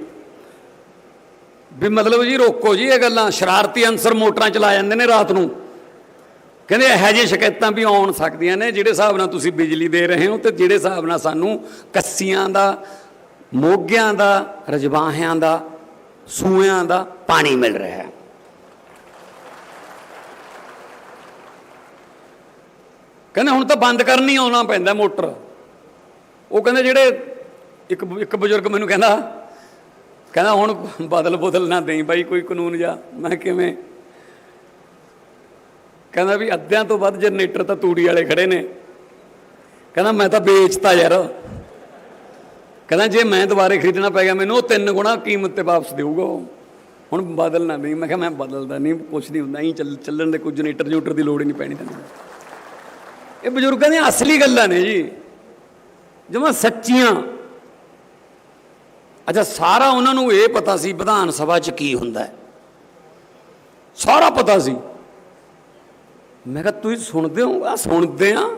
ਵੀ ਮਤਲਬ ਜੀ, ਰੋਕੋ ਜੀ ਇਹ ਗੱਲਾਂ। ਸ਼ਰਾਰਤੀ ਅਨਸਰ ਮੋਟਰਾਂ ਚਲਾ ਜਾਂਦੇ ਨੇ ਰਾਤ ਨੂੰ। ਕਹਿੰਦੇ ਇਹੋ ਜਿਹੀ ਸ਼ਿਕਾਇਤਾਂ ਵੀ ਆਉਣ ਸਕਦੀਆਂ ਨੇ, ਜਿਹੜੇ ਹਿਸਾਬ ਨਾਲ ਤੁਸੀਂ ਬਿਜਲੀ ਦੇ ਰਹੇ ਹੋ ਤੇ ਜਿਹੜੇ ਹਿਸਾਬ ਨਾਲ ਸਾਨੂੰ ਕੱਸੀਆਂ ਦਾ, ਮੋਗਿਆਂ ਦਾ, ਰਜਵਾਹਿਆਂ ਦਾ ਸੂਇਆਂ ਦਾ ਪਾਣੀ ਮਿਲ ਰਿਹਾ ਹੈ। ਕਹਿੰਦੇ ਹੁਣ ਤਾਂ ਬੰਦ ਕਰਨੀ ਆਉਣਾ ਪੈਂਦਾ ਮੋਟਰ। ਉਹ ਕਹਿੰਦੇ ਜਿਹੜੇ ਇੱਕ ਇੱਕ ਬਜ਼ੁਰਗ ਮੈਨੂੰ ਕਹਿੰਦਾ ਕਹਿੰਦਾ ਹੁਣ ਬਦਲ ਬਦਲ ਨਾ ਦੇਈ ਬਾਈ ਕੋਈ ਕਾਨੂੰਨ ਜਾ ਮੈਂ ਕਿਵੇਂ? ਕਹਿੰਦਾ ਵੀ ਅੱਧਿਆਂ ਤੋਂ ਵੱਧ ਜਨਰੇਟਰ ਤਾਂ ਤੂੜੀ ਵਾਲੇ ਖੜੇ ਨੇ। ਕਹਿੰਦਾ ਮੈਂ ਤਾਂ ਵੇਚਤਾ ਯਾਰ। ਕਹਿੰਦਾ ਜੇ ਮੈਂ ਦੁਬਾਰੇ ਖਰੀਦਣਾ ਪੈ ਗਿਆ ਮੈਨੂੰ, ਉਹ ਤਿੰਨ ਗੁਣਾ ਕੀਮਤ ਤੇ ਵਾਪਸ ਦੇਊਗਾ ਉਹ। ਹੁਣ ਬਦਲਣਾ ਨਹੀਂ ਮੈਂ ਕਿਹਾ ਮੈਂ ਬਦਲਦਾ ਨਹੀਂ, ਕੁਛ ਨਹੀਂ ਹੁੰਦਾ। ਹੀ ਚੱਲਣ ਦੇ ਕੋਈ ਜਨਰੇਟਰ ਜੂਟਰ ਦੀ ਲੋੜ ਹੀ ਨਹੀਂ ਪੈਣੀ ਤੈਨੂੰ। ਇਹ ਬਜ਼ੁਰਗਾਂ ਦੀਆਂ ਅਸਲੀ ਗੱਲਾਂ ਨੇ ਜੀ। ਜਮਾ ਸੱਚੀਆਂ। ਅੱਛਾ, ਸਾਰਾ ਉਹਨਾਂ ਨੂੰ ਇਹ ਪਤਾ ਸੀ ਵਿਧਾਨ ਸਭਾ 'ਚ ਕੀ ਹੁੰਦਾ ਹੈ। ਸਾਰਾ ਪਤਾ ਸੀ। ਮੈਂ ਕਿਹਾ, ਤੁਸੀਂ ਸੁਣਦੇ ਹੋ? ਆ ਸੁਣਦੇ ਆ।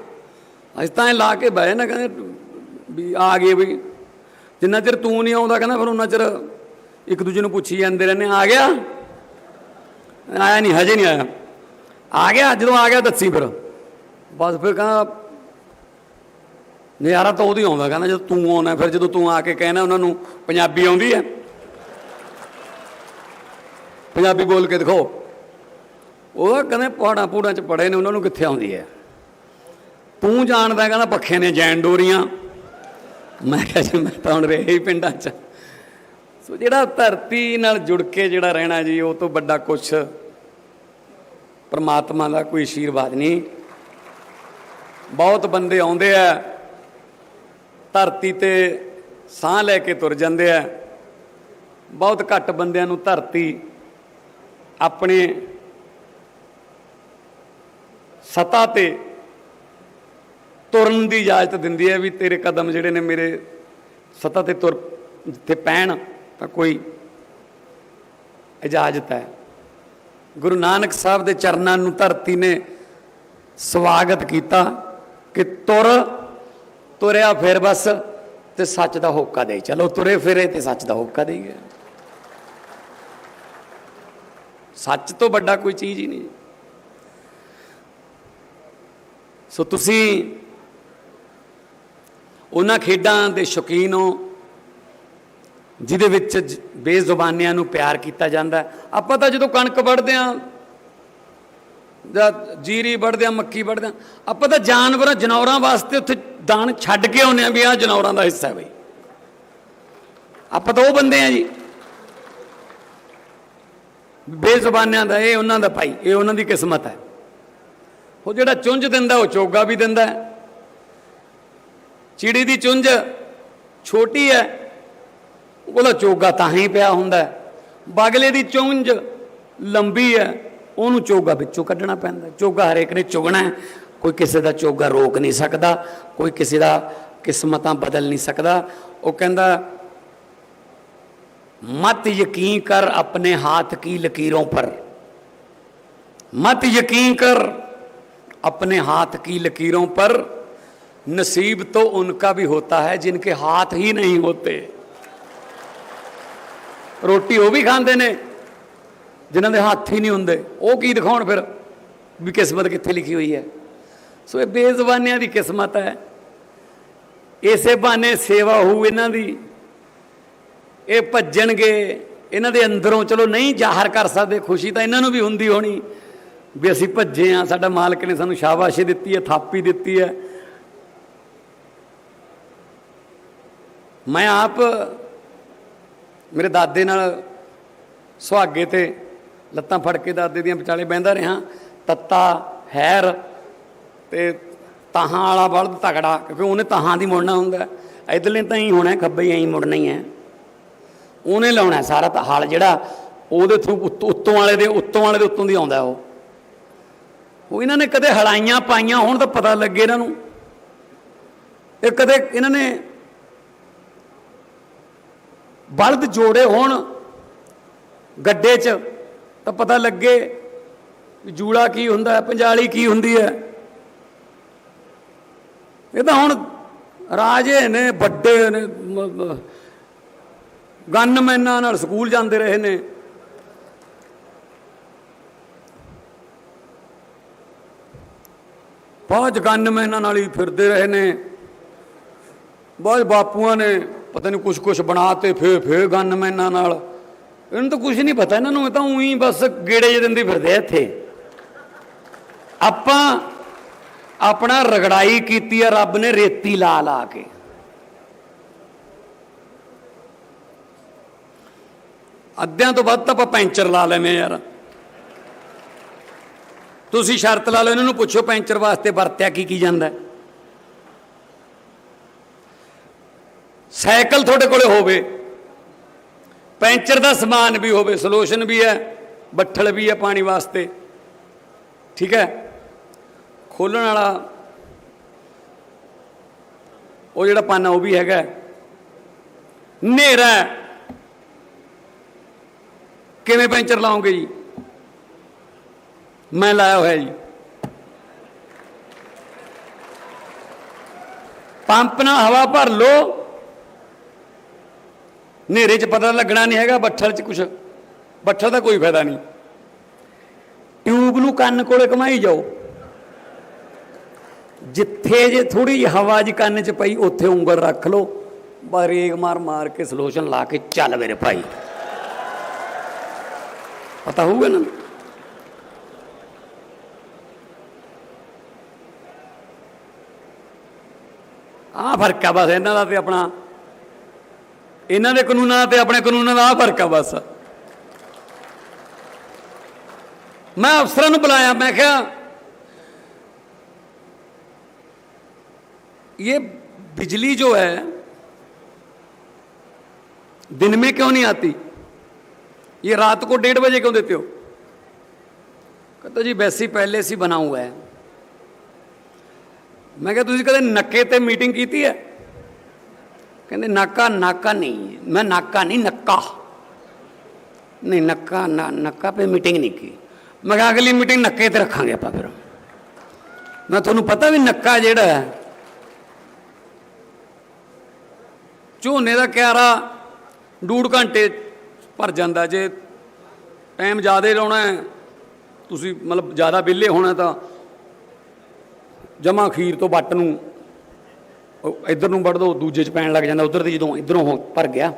ਅਸੀਂ ਤਾਂ ਇਹ ਲਾ ਕੇ ਬਹਿ ਨਾ ਕਹਿੰਦੇ ਵੀ ਆ ਗਏ ਵੀ। ਜਿੰਨਾ ਚਿਰ ਤੂੰ ਨਹੀਂ ਆਉਂਦਾ, ਕਹਿੰਦਾ ਫਿਰ ਉਹਨਾਂ ਚਿਰ ਇੱਕ ਦੂਜੇ ਨੂੰ ਪੁੱਛੀ ਜਾਂਦੇ ਰਹਿੰਦੇ ਆ ਗਿਆ? ਆਇਆ ਨਹੀਂ, ਹਜੇ ਨਹੀਂ ਆਇਆ। ਆ ਗਿਆ, ਜਦੋਂ ਆ ਗਿਆ, ਦੱਸੀ ਫਿਰ। ਬਸ ਫਿਰ ਕਹਿੰਦਾ ਨਜ਼ਾਰਾ ਤਾਂ ਉਹਦੀ ਆਉਂਦਾ, ਕਹਿੰਦਾ ਜਦੋਂ ਤੂੰ ਆਉਣਾ, ਫਿਰ ਜਦੋਂ ਤੂੰ ਆ ਕੇ ਕਹਿਣਾ, ਉਹਨਾਂ ਨੂੰ ਪੰਜਾਬੀ ਆਉਂਦੀ ਹੈ। ਪੰਜਾਬੀ ਬੋਲ ਕੇ ਦਿਖਾਓ। ਉਹ ਕਹਿੰਦੇ ਪਹਾੜਾਂ ਪੂੜਾਂ ਚ ਪੜੇ ਨੇ, ਉਹਨਾਂ ਨੂੰ ਕਿੱਥੇ ਆਉਂਦੀ ਹੈ? ਤੂੰ ਜਾਣਦਾ, ਕਹਿੰਦਾ ਪੱਖੇ ਨੇ ਜੈਨ ਡੋਰੀਆਂ। ਮੈਂ ਕਿਹਾ ਜੀ, ਮੈਂ ਤਾਂ ਹੁਣ ਰਹੇ ਹੀ ਪਿੰਡਾਂ 'ਚ। ਸੋ ਜਿਹੜਾ ਧਰਤੀ ਨਾਲ ਜੁੜ ਕੇ ਜਿਹੜਾ ਰਹਿਣਾ ਜੀ, ਉਹ ਤੋਂ ਵੱਡਾ ਕੁਛ ਪਰਮਾਤਮਾ ਦਾ ਕੋਈ ਆਸ਼ੀਰਵਾਦ ਨਹੀਂ। ਬਹੁਤ ਬੰਦੇ ਆਉਂਦੇ ਆ। ਧਰਤੀ ਤੇ ਸਾਹ ਲੈ ਕੇ ਤੁਰ ਜਾਂਦੇ ਆ। ਬਹੁਤ ਘੱਟ ਬੰਦਿਆਂ ਨੂੰ ਧਰਤੀ ਆਪਣੇ ਸਤਾ ਤੇ ਤੁਰਨ ਦੀ ਇਜਾਜ਼ਤ ਦਿੰਦੀ ਹੈ ਵੀ ਤੇਰੇ ਕਦਮ ਜਿਹੜੇ ਨੇ ਮੇਰੇ ਸਤਾ ਤੇ ਤੁਰ, ਜਿੱਥੇ ਪੈਣ, ਤਾਂ ਕੋਈ ਇਜਾਜ਼ਤ ਹੈ। ਗੁਰੂ ਨਾਨਕ ਸਾਹਿਬ ਦੇ ਚਰਨਾਂ ਨੂੰ ਧਰਤੀ ਨੇ ਸਵਾਗਤ ਕੀਤਾ ਕਿ ਤੁਰ ਤੁਰਿਆ ਫਿਰ ਬਸ ਤੇ ਸੱਚ ਦਾ ਹੋਕਾ ਦੇਈ। ਚਲੋ ਤੁਰੇ ਫਿਰੇ ਤੇ ਸੱਚ ਦਾ ਹੋਕਾ ਦੇਈ ਗਿਆ ਸੱਚ ਤੋਂ ਵੱਡਾ ਕੋਈ ਚੀਜ਼ ਹੀ ਨਹੀਂ। ਸੋ ਤੁਸੀਂ ਉਹਨਾਂ ਖੇਡਾਂ ਦੇ ਸ਼ੌਕੀਨ ਹੋ, ਜਿਹਦੇ ਵਿੱਚ ਜ- ਬੇਜ਼ੁਬਾਨਿਆਂ ਨੂੰ ਪਿਆਰ ਕੀਤਾ ਜਾਂਦਾ। ਆਪਾਂ ਤਾਂ ਜਦੋਂ ਕਣਕ ਵੱਢਦੇ ਆ ਜਾਂ ਜੀਰੀ ਵੱਢਦੇ ਆ ਮੱਕੀ ਵੱਢਦੇ ਆ ਆਪਾਂ ਤਾਂ ਜਾਨਵਰਾਂ, ਜਨੌਰਾਂ ਵਾਸਤੇ ਉੱਥੇ ਦਾਨ ਛੱਡ ਕੇ ਆਉਂਦੇ ਆ ਵੀ ਆ ਜਨੌਰਾਂ ਦਾ ਹਿੱਸਾ ਹੈ ਬਈ। ਆਪਾਂ ਤਾਂ ਉਹ ਬੰਦੇ ਆ ਜੀ। ਬੇਜ਼ੁਬਾਨਿਆਂ ਦਾ, ਇਹ ਉਹਨਾਂ ਦਾ ਭਾਈ, ਇਹ ਉਹਨਾਂ ਦੀ ਕਿਸਮਤ ਹੈ। ਉਹ ਜਿਹੜਾ ਚੁੰਝ ਦਿੰਦਾ, ਉਹ ਚੋਗਾ ਵੀ ਦਿੰਦਾ ਚਿੜੀ ਦੀ ਚੁੰਝ ਛੋਟੀ ਹੈ, ਉਹਦਾ ਚੋਗਾ ਤਾਂ ਹੀ ਪਿਆ ਹੁੰਦਾ ਹੈ। ਬਗਲੇ ਦੀ ਚੁੰਝ ਲੰਬੀ ਹੈ ਉਹਨੂੰ ਚੋਗਾ ਵਿੱਚੋਂ ਕੱਢਣਾ ਪੈਂਦਾ ਚੋਗਾ ਹਰੇਕ ਨੇ ਚੁਗਣਾ ਹੈ ਕੋਈ ਕਿਸੇ ਦਾ ਚੋਗਾ ਰੋਕ ਨਹੀਂ ਸਕਦਾ ਕੋਈ ਕਿਸੇ ਦਾ ਕਿਸਮਤਾਂ ਬਦਲ ਨਹੀਂ ਸਕਦਾ ਉਹ ਕਹਿੰਦਾ मत यकीन कर अपने हाथ की लकीरों पर मत यकीन कर अपने हाथ की लकीरों पर नसीब तो उनका भी होता है जिनके हाथ ही नहीं होते ਰੋਟੀ ਉਹ ਵੀ ਖਾਂਦੇ ਨੇ ਜਿਨ੍ਹਾਂ ਦੇ ਹੱਥ ਹੀ ਨਹੀਂ ਹੁੰਦੇ। ਉਹ ਕੀ ਦਿਖਾਉਣ ਫਿਰ ਵੀ ਕਿਸਮਤ ਕਿੱਥੇ ਲਿਖੀ ਹੋਈ ਹੈ? ਸੋ ਇਹ ਬੇਜ਼ੁਬਾਨਿਆਂ ਦੀ ਕਿਸਮਤ ਹੈ। ਇਸੇ ਬਹਾਨੇ ਸੇਵਾ ਹੋਊ ਇਹਨਾਂ ਦੀ। ਇਹ ਭੱਜਣਗੇ, ਇਹਨਾਂ ਦੇ ਅੰਦਰੋਂ ਚਲੋ ਨਹੀਂ ਜ਼ਾਹਰ ਕਰ ਸਕਦੇ, ਖੁਸ਼ੀ ਤਾਂ ਇਹਨਾਂ ਨੂੰ ਵੀ ਹੁੰਦੀ ਹੋਣੀ ਵੀ ਅਸੀਂ ਭੱਜੇ ਆ ਸਾਡਾ ਮਾਲਕ ਨੇ ਸਾਨੂੰ ਸ਼ਾਬਾਸ਼ੀ ਦਿੱਤੀ ਹੈ, ਥਾਪੀ ਦਿੱਤੀ ਹੈ। ਮੈਂ ਆਪ ਮੇਰੇ ਦਾਦੇ ਨਾਲ ਸੁਹਾਗੇ ਤੇ ਲੱਤਾਂ ਫੜ ਕੇ ਦਾਦੇ ਦੀਆਂ ਵਿਚਾਲੇ ਬਹਿੰਦਾ ਰਿਹਾ। ਤੱਤਾ, ਹੈਰ ਤੇ ਤਾਹਾਂ ਵਾਲਾ ਬਲਦ ਤਗੜਾ ਕਿਉਂਕਿ ਉਹਨੇ ਤਾਹਾਂ ਦੀ ਮੁੜਨਾ ਹੁੰਦਾ। ਇਧਰਲੇ ਤਾਂ ਹੀ ਹੋਣਾ, ਖੱਬੇ ਹੀ ਐਂ ਮੁੜਨਾ ਹੀ ਹੈ। ਉਹਨੇ ਲਾਉਣਾ ਸਾਰਾ ਤਾਂ ਹਲ ਜਿਹੜਾ ਉਹਦੇ ਥਰੂ ਉੱਤੋਂ ਵਾਲੇ ਦੇ, ਉੱਤੋਂ ਵਾਲੇ ਦੇ ਉੱਤੋਂ ਦੀ ਆਉਂਦਾ ਉਹ। ਉਹ ਇਹਨਾਂ ਨੇ ਕਦੇ ਹਲਾਈਆਂ ਪਾਈਆਂ, ਹੋਣ ਤਾਂ ਪਤਾ ਲੱਗੇ ਇਹਨਾਂ ਨੂੰ। ਇਹ ਕਦੇ ਇਹਨਾਂ ਨੇ ਬਲਦ ਜੋੜੇ ਹੋਣ, ਗੱਡੇ 'ਚ ਤਾਂ ਪਤਾ ਲੱਗੇ ਜੂੜਾ ਕੀ ਹੁੰਦਾ ਹੈ, ਪੰਜਾਲੀ ਕੀ ਹੁੰਦੀ ਹੈ। ਇਹ ਤਾਂ ਹੁਣ ਰਾਜੇ ਨੇ, ਵੱਡੇ ਨੇ, ਮ- ਗਨਮੈਨਾਂ ਨਾਲ ਸਕੂਲ ਜਾਂਦੇ ਰਹੇ ਨੇ। ਬਹੁਤ ਗਨਮੈਨਾਂ ਨਾਲ ਹੀ ਫਿਰਦੇ ਰਹੇ ਨੇ। ਬਹੁਤ ਬਾਪੂਆਂ ਨੇ, ਪਤਾ ਨਹੀਂ ਕੁਛ ਕੁਛ ਬਣਾਤੇ ਫੇਰ ਫੇਰ ਗਨਮੈਨਾਂ ਨਾਲ। ਇਹਨੂੰ ਤਾਂ ਕੁਝ ਨਹੀਂ ਪਤਾ, ਇਹਨਾਂ ਨੂੰ ਤਾਂ ਉਹੀ ਬਸ ਗੇੜੇ ਜਿਹੇ ਦਿੰਦੇ ਫਿਰਦੇ ਆ ਇੱਥੇ। ਆਪਾਂ ਆਪਣਾ ਰਗੜਾਈ ਕੀਤੀ ਆ, ਰੱਬ ਨੇ ਰੇਤੀ ਲਾ ਲਾ ਕੇ। ਅੱਧਿਆਂ ਤੋਂ ਵੱਧ ਤਾਂ ਆਪਾਂ ਪੈਂਚਰ ਲਾ ਲੈਵੇਂ ਯਾਰ। ਤੁਸੀਂ ਸ਼ਰਤ ਲਾ ਲਓ, ਇਹਨਾਂ ਨੂੰ ਪੁੱਛੋ ਪੈਂਚਰ ਵਾਸਤੇ ਵਰਤਿਆ ਕੀ ਕੀ ਜਾਂਦਾ ਸਾਈਕਲ ਤੁਹਾਡੇ ਕੋਲੇ ਹੋਵੇ। ਪੈਂਚਰ ਦਾ ਸਮਾਨ ਵੀ ਹੋਵੇ, ਸੋਲੂਸ਼ਨ ਵੀ ਹੈ, ਬੱਠਲ ਵੀ ਹੈ ਪਾਣੀ ਵਾਸਤੇ। ਠੀਕ ਹੈ? ਖੋਲਣ ਵਾਲਾ, ਉਹ ਜਿਹੜਾ ਪਾਨਾ ਉਹ ਵੀ ਹੈਗਾ। ਹਨੇਰਾ ਕਿਵੇਂ ਪੈਂਚਰ ਲਾਉਂਗੇ ਜੀ? ਮੈਂ ਲਾਇਆ ਹੋਇਆ ਜੀ। ਪੰਪ ਨਾਲ ਹਵਾ ਭਰ ਲੋ ਹਨੇਰੇ 'ਚ ਪਤਾ ਲੱਗਣਾ ਨਹੀਂ ਹੈਗਾ, ਬੱਠਲ 'ਚ ਕੁਛ। ਬੱਠਲ ਦਾ ਕੋਈ ਫਾਇਦਾ ਨਹੀਂ। ਟਿਊਬ ਨੂੰ ਕੰਨ ਕੋਲੇ ਘਮਾਈ ਜਾਓ। ਜਿੱਥੇ ਜੇ ਥੋੜੀ ਜਿਹੀ ਹਵਾ ਜੀ ਕੰਨ 'ਚ ਪਈ, ਉੱਥੇ ਉਂਗਲ ਰੱਖ ਲਓ। ਬਰੇਕ ਮਾਰ ਮਾਰ ਕੇ ਸਲੋਸ਼ਨ ਲਾ ਕੇ ਚੱਲ ਮੇਰੇ ਭਾਈ। ਪਤਾ ਹੋਊਗਾ ਨਾ? ਆਹ ਫ਼ਰਕ ਆ ਬਸ, ਇਹਨਾਂ ਦਾ ਤੇ ਆਪਣਾ ਇਹਨਾਂ ਦੇ ਕਾਨੂੰਨਾਂ ਦਾ ਤੇ ਆਪਣੇ ਕਾਨੂੰਨਾਂ ਦਾ ਆਹ ਫਰਕ ਆ ਬਸ ਮੈਂ ਅਫਸਰਾਂ ਨੂੰ ਬੁਲਾਇਆ ਮੈਂ ਕਿਹਾ ये बिजली जो है दिन में क्यों नहीं आती ये रात को डेढ़ बजे क्यों देते हो कहते जी वैसे ही पहले से ही बना हुआ है ਮੈਂ ਕਿਹਾ ਤੁਸੀਂ ਕਦੇ ਨੱਕੇ ਤੇ ਮੀਟਿੰਗ ਕੀਤੀ ਹੈ ਕਹਿੰਦੇ, ਨਾਕਾ ਨਾਕਾ ਨਹੀਂ। ਮੈਂ ਨਾਕਾ ਨਹੀਂ, ਨੱਕਾ। ਨਹੀਂ, ਨੱਕਾ, ਨਾ, ਨੱਕਾ पे ਮੀਟਿੰਗ ਨਹੀਂ ਕੀ ਮੈਂ ਕਿਹਾ, ਅਗਲੀ ਮੀਟਿੰਗ ਨੱਕੇ ਤੇ ਰੱਖਾਂਗੇ ਆਪਾਂ ਫਿਰ। ਮੈਂ ਤੁਹਾਨੂੰ ਪਤਾ ਵੀ ਨੱਕਾ ਜਿਹੜਾ ਹੈ, ਝੋਨੇ ਦਾ ਕਿਆਰਾ ਡੂੜ ਘੰਟੇ ਭਰ ਜਾਂਦਾ। ਜੇ ਟਾਈਮ ਜ਼ਿਆਦਾ ਲਾਉਣਾ ਤੁਸੀਂ ਮਤਲਬ ਜ਼ਿਆਦਾ ਵਿਹਲੇ ਹੋਣਾ ਤਾਂ ਜਮਾ ਖੀਰ ਤੋਂ ਵੱਟ ਨੂੰ ਇੱਧਰ ਨੂੰ ਵੜ ਦੋ, ਦੂਜੇ ਚ ਪੈਣ ਲੱਗ ਜਾਂਦਾ, ਉਧਰ ਦੀ ਜਦੋਂ ਇਧਰੋਂ ਹੋ ਭਰ ਗਿਆ।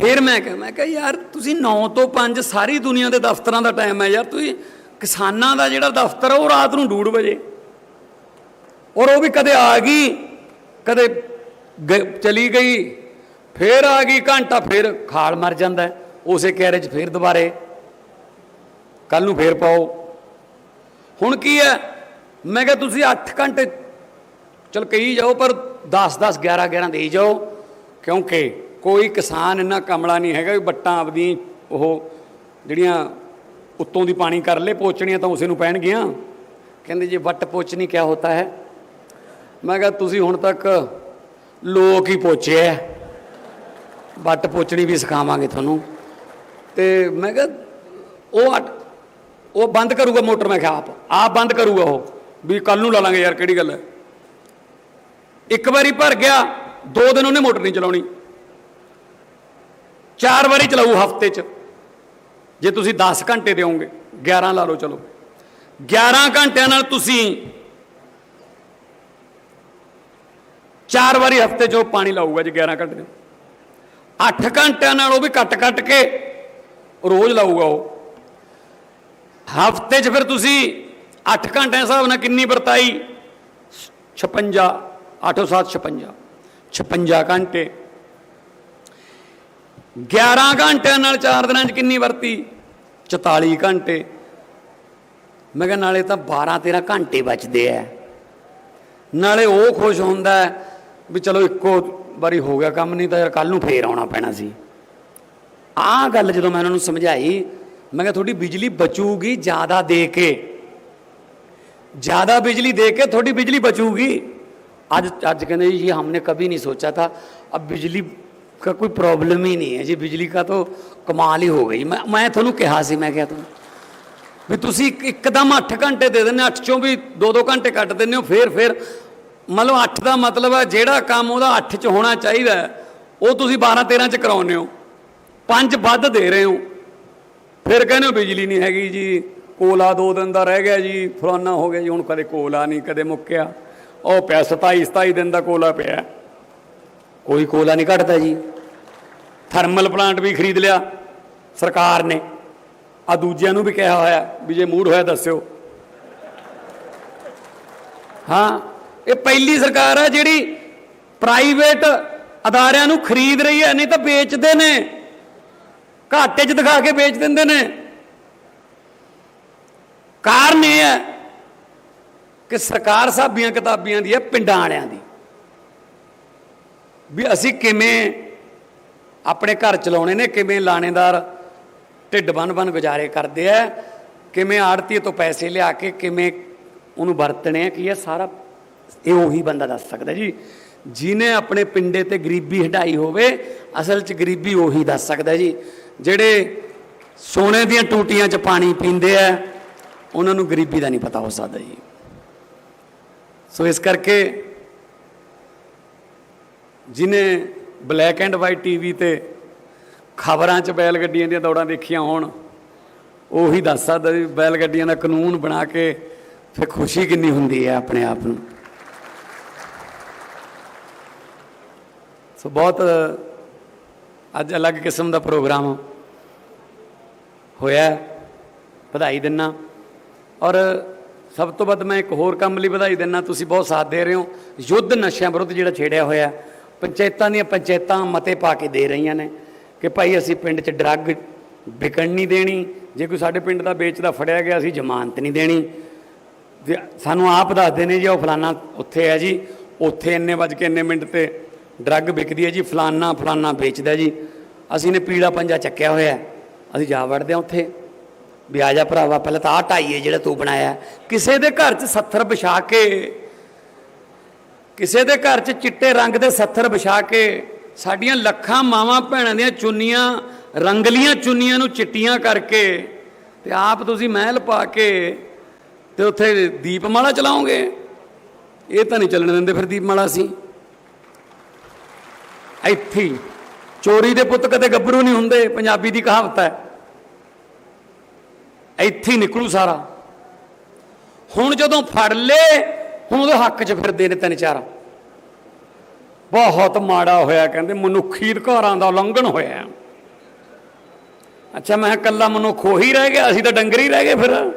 ਫਿਰ ਮੈਂ ਕਿਹਾ ਮੈਂ ਕਿਹਾ, ਯਾਰ, ਤੁਸੀਂ 9 ਤੋਂ 5 ਸਾਰੀ ਦੁਨੀਆ ਦੇ ਦਫ਼ਤਰਾਂ ਦਾ ਟਾਈਮ ਹੈ ਯਾਰ, ਤੁਸੀਂ ਕਿਸਾਨਾਂ ਦਾ ਜਿਹੜਾ ਦਫ਼ਤਰ ਹੈ ਉਹ ਰਾਤ ਨੂੰ ਡੂੜ ਵਜੇ। ਔਰ ਉਹ ਵੀ ਕਦੇ ਆ ਗਈ, ਕਦੇ ਗ- ਚਲੀ ਗਈ, ਫੇਰ ਆ ਗਈ, ਘੰਟਾ ਫੇਰ ਖਾਲ ਮਰ ਜਾਂਦਾ ਉਸੇ ਕੈਰੇ 'ਚ ਫੇਰ ਦੁਬਾਰੇ ਕੱਲ ਨੂੰ ਫੇਰ ਪਾਓ। ਹੁਣ ਕੀ ਹੈ? ਮੈਂ ਕਿਹਾ, ਤੁਸੀਂ 8 ਘੰਟੇ ਚਲ ਕਹੀ ਜਾਓ, ਪਰ 10 10 11 11 ਦੇਈ ਜਾਓ, ਕਿਉਂਕਿ ਕੋਈ ਕਿਸਾਨ ਇੰਨਾ ਕਮਲਾ ਨਹੀਂ ਹੈਗਾ ਵੀ ਬੱਟਾਂ ਆਪਦੀ ਉਹ ਜਿਹੜੀਆਂ ਉੱਤੋਂ ਦੀ ਪਾਣੀ ਕਰ ਲੈ ਪੋਚਣੀਆਂ ਤਾਂ ਉਸੇ ਨੂੰ ਪੈਣਗੀਆਂ। ਕਹਿੰਦੇ ਜੇ ਵੱਟ ਪੋਚਣੀ ਕਿਆ ਹੁੰਦਾ ਹੈ? ਮੈਂ ਕਿਹਾ, ਤੁਸੀਂ ਹੁਣ ਤੱਕ ਲੋਕ ਹੀ ਪੋਚੇ ਐ। ਵੱਟ ਪੋਚਣੀ ਵੀ ਸਿਖਾਵਾਂਗੇ ਤੁਹਾਨੂੰ। ਤੇ ਮੈਂ ਕਿਹਾ, ਉਹ ਅੱਟ- ਉਹ ਬੰਦ ਕਰੂਗਾ ਮੋਟਰ, ਮੈਂ ਕਿਹਾ ਆਪ ਆਪ ਬੰਦ ਕਰੂਗਾ ਉਹ, ਵੀ ਕੱਲ ਨੂੰ ਲਾ ਲਾਂਗੇ ਯਾਰ, ਕਿਹੜੀ ਗੱਲ ਹੈ ਇੱਕ ਵਾਰੀ ਭਰ ਗਿਆ, ਦੋ ਦਿਨ ਉਹਨੇ ਮੋਟਰ ਨਹੀਂ ਚਲਾਉਣੀ। ਚਾਰ ਵਾਰੀ ਚਲਾਊ ਹਫ਼ਤੇ 'ਚ। ਜੇ ਤੁਸੀਂ 10 ਘੰਟੇ ਦਿਓਗੇ 11 ਲਾ ਲਓ ਚਲੋ। 11 ਘੰਟਿਆਂ ਨਾਲ ਤੁਸੀਂ ਚਾਰ ਵਾਰੀ ਹਫ਼ਤੇ 'ਚ ਉਹ ਪਾਣੀ ਲਾਊਗਾ ਜੇ 11 ਘੰਟੇ ਦੇ 8 ਘੰਟਿਆਂ ਨਾਲ ਉਹ ਵੀ ਕੱਟ ਕੱਟ ਕੇ ਰੋਜ਼ ਲਾਊਗਾ ਉਹ। ਹਫ਼ਤੇ 'ਚ ਫਿਰ ਤੁਸੀਂ 8 ਘੰਟਿਆਂ ਹਿਸਾਬ ਨਾਲ ਕਿੰਨੀ ਵਰਤਾਈ? 56 8 7 56 56 ਘੰਟੇ। 11 ਘੰਟਿਆਂ ਨਾਲ 4 ਦਿਨਾਂ 'ਚ ਕਿੰਨੀ ਵਰਤੀ? 44 ਘੰਟੇ। ਮੈਂ ਕਿਹਾ, ਨਾਲੇ ਤਾਂ 12 13 ਘੰਟੇ ਬਚਦੇ ਆ ਨਾਲੇ ਉਹ ਖੁਸ਼ ਹੁੰਦਾ ਵੀ ਚਲੋ ਇੱਕੋ ਵਾਰੀ ਹੋ ਗਿਆ ਕੰਮ, ਨਹੀਂ ਤਾਂ ਯਾਰ ਕੱਲ ਨੂੰ ਫੇਰ ਆਉਣਾ ਪੈਣਾ ਸੀ। ਆਹ ਗੱਲ ਜਦੋਂ ਮੈਂ ਉਹਨਾਂ ਨੂੰ ਸਮਝਾਈ, ਮੈਂ ਕਿਹਾ, ਤੁਹਾਡੀ ਬਿਜਲੀ ਬਚੂਗੀ ਜ਼ਿਆਦਾ ਦੇ ਕੇ। ਜ਼ਿਆਦਾ ਬਿਜਲੀ ਦੇ ਕੇ ਤੁਹਾਡੀ ਬਿਜਲੀ ਬਚੂਗੀ। आज आज कहते जी हमने कभी नहीं सोचा था अब बिजली का कोई प्रॉब्लम ही नहीं है जी बिजली का तो कमाल ही हो गई मैं मैं ਤੁਹਾਨੂੰ ਕਿਹਾ ਸੀ ਮੈਂ ਕਿਹਾ ਤੁਹਾਨੂੰ ਵੀ ਤੁਸੀਂ ਇੱਕ- ਇੱਕਦਮ 8 ਘੰਟੇ ਦੇ ਦਿੰਦੇ 8 ਚੋਂ ਵੀ 2-2 ਘੰਟੇ ਕੱਟ ਦਿੰਦੇ ਹੋ ਫੇਰ ਫੇਰ ਮਤਲਬ 8 ਦਾ ਮਤਲਬ ਹੈ ਜਿਹੜਾ ਕੰਮ ਉਹਦਾ 8 ਚ ਹੋਣਾ ਚਾਹੀਦਾ ਹੈ, ਉਹ ਤੁਸੀਂ 12-13 ਚ ਕਰਾਉਂਦੇ ਹੋ 5 ਵੱਧ ਦੇ ਰਹੇ ਹੋ ਫਿਰ ਕਹਿੰਦੇ ਹੋ ਬਿਜਲੀ ਨਹੀਂ ਹੈਗੀ ਜੀ ਕੋਲਾ ਦੋ ਦਿਨ ਦਾ ਰਹਿ ਗਿਆ ਜੀ ਫਲਾਨਾ ਹੋ ਗਿਆ ਜੀ ਹੁਣ ਕਦੇ ਕੋਲਾ ਨਹੀਂ ਕਦੇ ਮੁੱਕਿਆ ਉਹ ਪਿਆ 27 27 ਦਿਨ ਦਾ ਕੋਲਾ ਪਿਆ। ਕੋਈ ਕੋਲਾ ਨਹੀਂ ਘਟਦਾ ਜੀ। ਥਰਮਲ ਪਲਾਂਟ ਵੀ ਖਰੀਦ ਲਿਆ ਸਰਕਾਰ ਨੇ। ਆ ਦੂਜਿਆਂ ਨੂੰ ਵੀ ਕਿਹਾ ਹੋਇਆ ਵੀ ਜੇ ਮੂਡ ਹੋਇਆ ਦੱਸਿਓ। ਹਾਂ, ਇਹ ਪਹਿਲੀ ਸਰਕਾਰ ਹੈ ਜਿਹੜੀ ਪ੍ਰਾਈਵੇਟ ਅਦਾਰਿਆਂ ਨੂੰ ਖਰੀਦ ਰਹੀ ਹੈ, ਨਹੀਂ ਤਾਂ ਵੇਚਦੇ ਨੇ। ਘਾਟੇ 'ਚ ਦਿਖਾ ਕੇ ਵੇਚ ਦਿੰਦੇ ਨੇ। ਕਾਰਨ ਇਹ ਹੈ ਕਿ ਸਰਕਾਰ ਸਾਬੀਆਂ ਕਿਤਾਬੀਆਂ ਦੀ ਹੈ ਪਿੰਡਾਂ ਵਾਲਿਆਂ ਦੀ। ਵੀ ਅਸੀਂ ਕਿਵੇਂ ਆਪਣੇ ਘਰ ਚਲਾਉਣੇ ਨੇ, ਕਿਵੇਂ ਲਾਣੇਦਾਰ ਢਿੱਡ ਬਨ ਬਨ ਗੁਜ਼ਾਰੇ ਕਰਦੇ ਆ, ਕਿਵੇਂ ਆੜਤੀ ਤੋਂ ਪੈਸੇ ਲਿਆ ਕੇ ਕਿਵੇਂ ਉਹਨੂੰ ਵਰਤਣੇ ਆ, ਕੀ ਇਹ ਸਾਰਾ ਇਹ ਉਹੀ ਬੰਦਾ ਦੱਸ ਸਕਦਾ ਜੀ। ਜਿਨੇ ਆਪਣੇ ਪਿੰਡੇ ਤੇ ਗਰੀਬੀ ਹਟਾਈ ਹੋਵੇ, ਅਸਲ 'ਚ ਗਰੀਬੀ ਉਹੀ ਦੱਸ ਸਕਦਾ ਜੀ। ਜਿਹੜੇ ਸੋਨੇ ਦੀਆਂ ਟੂਟੀਆਂ 'ਚ ਪਾਣੀ ਪੀਂਦੇ ਆ, ਉਹਨਾਂ ਨੂੰ ਗਰੀਬੀ ਦਾ ਨਹੀਂ ਪਤਾ ਹੋ ਸਕਦਾ ਜੀ। ਸੋ ਇਸ ਕਰਕੇ ਜਿਨੇ ਬਲੈਕ ਐਂਡ ਵਾਈਟ ਟੀਵੀ ਤੇ ਖਬਰਾਂ 'ਚ ਬੈਲ ਗੱਡੀਆਂ ਦੀਆਂ ਦੌੜਾਂ ਦੇਖੀਆਂ ਹੋਣ, ਉਹੀ ਦੱਸ ਸਕਦਾ ਵੀ ਬੈਲ ਗੱਡੀਆਂ ਦਾ ਕਾਨੂੰਨ ਬਣਾ ਕੇ ਫਿਰ ਖੁਸ਼ੀ ਕਿੰਨੀ ਹੁੰਦੀ ਹੈ ਆਪਣੇ ਆਪ ਨੂੰ। ਸੋ ਬਹੁਤ ਅੱਜ ਅਲੱਗ ਕਿਸਮ ਦਾ ਪ੍ਰੋਗਰਾਮ ਹੋਇਆ, ਵਧਾਈ ਦਿੰਨਾ ਔਰ ਸਭ ਤੋਂ ਵੱਧ ਮੈਂ ਇੱਕ ਹੋਰ ਕੰਮ ਲਈ ਵਧਾਈ ਦਿੰਨਾ, ਤੁਸੀਂ ਬਹੁਤ ਸਾਥ ਦੇ ਰਹੇ ਹੋ। ਯੁੱਧ ਨਸ਼ਿਆਂ ਵਿਰੁੱਧ ਜਿਹੜਾ ਛੇੜਿਆ ਹੋਇਆ ਪੰਚਾਇਤਾਂ ਦੀਆਂ ਪੰਚਾਇਤਾਂ ਮਤੇ ਪਾ ਕੇ ਦੇ ਰਹੀਆਂ ਨੇ ਕਿ ਭਾਈ ਅਸੀਂ ਪਿੰਡ 'ਚ ਡਰੱਗ ਵਿਕਣ ਨਹੀਂ ਦੇਣੀ, ਜੇ ਕੋਈ ਸਾਡੇ ਪਿੰਡ ਦਾ ਵੇਚਦਾ ਫੜਿਆ ਗਿਆ, ਅਸੀਂ ਜ਼ਮਾਨਤ ਨਹੀਂ ਦੇਣੀ। ਤੇ ਸਾਨੂੰ ਆਪ ਦੱਸਦੇ ਨੇ ਜੀ, ਉਹ ਫਲਾਨਾ ਉੱਥੇ ਹੈ ਜੀ, ਉੱਥੇ ਇੰਨੇ ਵੱਜ ਕੇ ਇੰਨੇ ਮਿੰਟ ਤੇ ਡਰੱਗ ਵਿਕਦੀ ਹੈ ਜੀ, ਫਲਾਨਾ ਫਲਾਨਾ ਵੇਚਦਾ ਜੀ। ਅਸੀਂ ਨੇ ਪੀੜਾ ਪੰਜਾ ਚੱਕਿਆ ਹੋਇਆ ਅਸੀਂ ਜਾ ਵੜਦੇ ਹਾਂ ਉੱਥੇ। ਵੀ ਆ ਜਾ ਭਰਾਵਾ, ਪਹਿਲਾਂ ਤਾਂ ਆਹ ਢਾਈਏ ਜਿਹੜਾ ਤੂੰ ਬਣਾਇਆ। ਕਿਸੇ ਦੇ ਘਰ 'ਚ ਸੱਥਰ ਵਿਛਾ ਕੇ, ਕਿਸੇ ਦੇ ਘਰ 'ਚ ਚਿੱਟੇ ਰੰਗ ਦੇ ਸੱਥਰ ਵਿਛਾ ਕੇ, ਸਾਡੀਆਂ ਲੱਖਾਂ ਮਾਵਾਂ ਭੈਣਾਂ ਦੀਆਂ ਚੁੰਨੀਆਂ, ਰੰਗਲੀਆਂ ਚੁੰਨੀਆਂ ਨੂੰ ਚਿੱਟੀਆਂ ਕਰਕੇ ਤੇ ਆਪ ਤੁਸੀਂ ਮਹਿਲ ਪਾ ਕੇ ਤੇ ਉੱਥੇ ਦੀਪਮਾਲਾ ਚਲਾਉਂਗੇ ਇਹ ਤਾਂ ਨਹੀਂ ਚੱਲਣ ਦਿੰਦੇ ਫਿਰ ਦੀਪਮਾਲਾ ਸੀ ਇੱਥੇ ਚੋਰੀ ਦੇ ਪੁੱਤ ਕਦੇ ਗੱਭਰੂ ਨਹੀਂ ਹੁੰਦੇ, ਪੰਜਾਬੀ ਦੀ ਕਹਾਵਤ ਹੈ। ਇੱਥੇ ਹੀ ਨਿਕਲੂ ਸਾਰਾ। ਹੁਣ ਜਦੋਂ ਫੜ ਲੇ, ਹੁਣ ਉਹਦੇ ਹੱਕ 'ਚ ਫਿਰਦੇ ਨੇ ਤਿੰਨ ਚਾਰ। ਬਹੁਤ ਮਾੜਾ ਹੋਇਆ, ਕਹਿੰਦੇ ਮਨੁੱਖੀ ਅਧਿਕਾਰਾਂ ਦਾ ਉਲੰਘਣ ਹੋਇਆ। ਅੱਛਾ, ਮੈਂ ਕਿਹਾ ਕੱਲਾ ਮਨੁੱਖ ਉਹੀ ਰਹਿ ਗਿਆ, ਅਸੀਂ ਤਾਂ ਡੰਗਰ ਹੀ ਰਹਿ ਗਏ ਫਿਰ।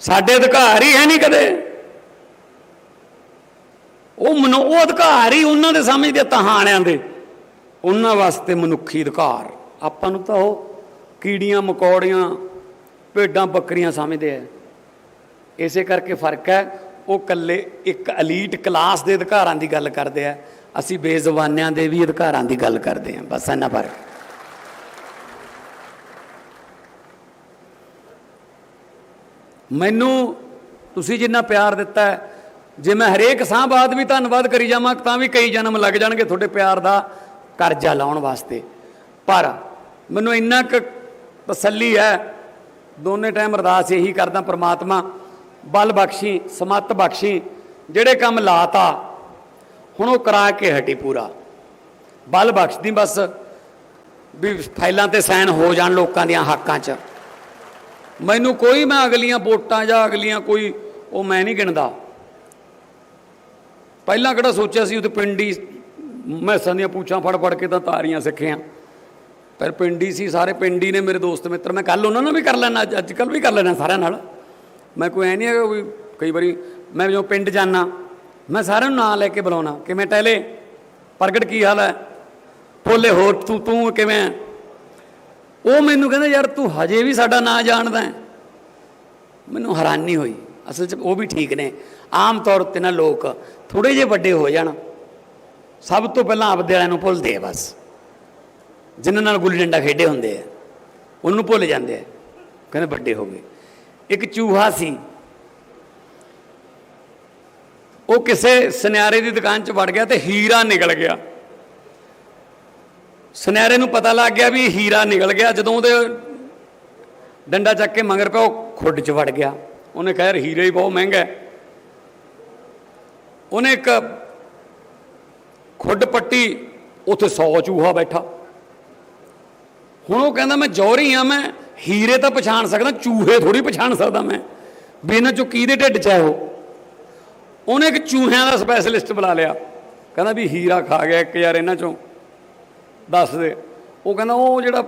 ਸਾਡੇ ਅਧਿਕਾਰ ਹੀ ਹੈ ਨਹੀਂ ਕਦੇ। ਉਹ ਮਨੁ, ਉਹ ਅਧਿਕਾਰ ਹੀ ਉਹਨਾਂ ਦੇ ਸਮਝਦੇ ਤਹਾਣਿਆਂ ਦੇ। ਉਹਨਾਂ ਵਾਸਤੇ ਮਨੁੱਖੀ ਅਧਿਕਾਰ। ਆਪਾਂ ਨੂੰ ਤਾਂ ਉਹ ਕੀੜੀਆਂ, ਮਕੌੜੀਆਂ ਭੇਡਾਂ ਬੱਕਰੀਆਂ ਸਮਝਦੇ ਆ। ਇਸੇ ਕਰਕੇ ਫ਼ਰਕ ਹੈ, ਉਹ ਕੱਲੇ ਇੱਕ ਅਲੀਟ ਕਲਾਸ ਦੇ ਅਧਿਕਾਰਾਂ ਦੀ ਗੱਲ ਕਰਦੇ ਆ। ਅਸੀਂ ਬੇਜ਼ਬਾਨਿਆਂ ਦੇ ਵੀ ਅਧਿਕਾਰਾਂ ਦੀ ਗੱਲ ਕਰਦੇ ਆ। ਬਸ ਇੰਨਾ ਫ਼ਰਕ। ਮੈਨੂੰ ਤੁਸੀਂ ਜਿੰਨਾ ਪਿਆਰ ਦਿੱਤਾ ਜੇ ਮੈਂ ਹਰੇਕ ਸਾਹ ਬਾਅਦ ਵੀ ਧੰਨਵਾਦ ਕਰੀ ਜਾਵਾਂ, ਤਾਂ ਵੀ ਕਈ ਜਨਮ ਲੱਗ ਜਾਣਗੇ ਤੁਹਾਡੇ ਪਿਆਰ ਦਾ ਕਰਜ਼ਾ ਲਾਉਣ ਵਾਸਤੇ। ਪਰ ਮੈਨੂੰ ਇੰਨਾ ਕੁ ਤਸੱਲੀ ਹੈ ਦੋਨੇ ਟਾਈਮ ਅਰਦਾਸ ਇਹੀ ਕਰਦਾ ਪ੍ਰਮਾਤਮਾ, ਬਲ ਬਖਸ਼ੀ, ਸਮੱਤ ਬਖਸ਼ੀ, ਜਿਹੜੇ ਕੰਮ ਲਾਤਾ, ਹੁਣ ਉਹ ਕਰਾ ਕੇ ਹਟੀ ਪੂਰਾ। ਬਲ ਬਖਸ਼ਦੀ ਬਸ, ਵੀ ਫਾਈਲਾਂ ਤੇ ਸਾਈਨ ਹੋ ਜਾਣ ਲੋਕਾਂ ਦੀਆਂ ਹੱਕਾਂ 'ਚ। ਮੈਨੂੰ ਕੋਈ ਮੈਂ ਅਗਲੀਆਂ ਵੋਟਾਂ ਜਾਂ ਅਗਲੀਆਂ ਕੋਈ, ਉਹ ਮੈਂ ਨਹੀਂ ਗਿਣਦਾ। ਪਹਿਲਾਂ ਕਿਹੜਾ ਸੋਚਿਆ ਸੀ ਉੱਥੇ ਪਿੰਡੀ ਮੈਸਾਂ ਦੀਆਂ ਪੂਛਾਂ ਫੜ ਫੜ ਕੇ ਤਾਂ ਤਾਰੀਆਂ ਸਿੱਖੀਆਂ। ਪਰ ਪਿੰਡੀ ਸੀ, ਸਾਰੇ ਪਿੰਡੀ ਨੇ ਮੇਰੇ ਦੋਸਤ ਮਿੱਤਰ, ਮੈਂ ਕੱਲ ਉਹਨਾਂ ਨਾਲ ਵੀ ਕਰ ਲੈਣਾ ਅੱਜ ਕੱਲ ਵੀ ਕਰ ਲੈਣਾ ਸਾਰਿਆਂ ਨਾਲ। ਮੈਂ ਕੋਈ ਐ ਨਹੀਂ ਹੈਗਾ ਵੀ ਕਈ ਵਾਰੀ ਮੈਂ ਜਦੋਂ ਪਿੰਡ ਜਾਣਾ ਮੈਂ ਸਾਰਿਆਂ ਨੂੰ ਨਾਂ ਲੈ ਕੇ ਬੁਲਾਉਣਾ ਕਿਵੇਂ ਟਹਿਲੇ ਪ੍ਰਗਟ ਕੀ ਹਾਲ ਹੈ? ਭੋਲੇ ਹੋਰ ਤੂੰ ਤੂੰ ਕਿਵੇਂ? ਉਹ ਮੈਨੂੰ ਕਹਿੰਦਾ, ਯਾਰ ਤੂੰ ਹਜੇ ਵੀ ਸਾਡਾ ਨਾਂ ਜਾਣਦਾ ਹੈ। ਮੈਨੂੰ ਹੈਰਾਨੀ ਹੋਈ। ਅਸਲ 'ਚ ਉਹ ਵੀ ਠੀਕ ਨੇ। ਆਮ ਤੌਰ ਤੇ ਨਾ ਲੋਕ ਥੋੜੇ ਜਿਹੇ ਵੱਡੇ ਹੋ ਜਾਣ। ਸਭ ਤੋਂ ਪਹਿਲਾਂ ਆਪਦੇ ਵਾਲਿਆਂ ਨੂੰ ਭੁੱਲਦੇ ਆ ਬਸ। ਜਿਨ੍ਹਾਂ ਨਾਲ ਗੁੱਲੀ ਡੰਡਾ ਖੇਡੇ ਹੁੰਦੇ ਆ, ਉਹਨੂੰ ਭੁੱਲ ਜਾਂਦੇ ਆ। ਕਹਿੰਦੇ ਵੱਡੇ ਹੋ ਗਏ। ਇੱਕ ਚੂਹਾ ਸੀ। ਉਹ ਕਿਸੇ ਸੁਨਿਆਰੇ ਦੀ ਦੁਕਾਨ 'ਚ ਵੜ ਗਿਆ ਤੇ ਹੀਰਾ ਨਿਕਲ ਗਿਆ। ਸੁਨਿਆਰੇ ਨੂੰ ਪਤਾ ਲੱਗ ਗਿਆ ਵੀ ਹੀਰਾ ਨਿਕਲ ਗਿਆ। ਜਦੋਂ ਉਹਦੇ ਡੰਡਾ ਚੱਕ ਕੇ ਮੰਗਰ ਪਿਆ, ਉਹ ਖੁੱਡ 'ਚ ਵੜ ਗਿਆ। ਉਹਨੇ ਕਿਹਾ, ਯਾਰ, ਹੀਰਾ ਹੀ ਬਹੁਤ ਮਹਿੰਗਾ ਹੈ ਉਹਨੇ ਇੱਕ ਖੁੱਡ ਪੱਟੀ, ਉੱਥੇ 100 ਚੂਹਾ ਬੈਠਾ। ਹੁਣ ਉਹ ਕਹਿੰਦਾ ਮੈਂ ਜੌਹਰੀ ਆ ਮੈਂ ਹੀਰੇ ਤਾਂ ਪਛਾਣ ਸਕਦਾ, ਚੂਹੇ ਥੋੜੀ ਪਛਾਣ ਸਕਦਾ ਮੈਂ, ਵੀ ਇਹਨਾਂ ਚੋਂ ਕਿਹਦੇ ਢਿੱਡ 'ਚ ਹੈ ਉਹ? ਉਹਨੇ ਇੱਕ ਚੂਹਿਆਂ ਦਾ ਸਪੈਸ਼ਲਿਸਟ ਬੁਲਾ ਲਿਆ। ਕਹਿੰਦਾ ਵੀ ਹੀਰਾ ਖਾ ਗਿਆ ਇੱਕ ਯਾਰ ਇਹਨਾਂ ਚੋਂ, ਦੱਸ ਦੇ। ਉਹ ਕਹਿੰਦਾ ਉਹ ਜਿਹੜਾ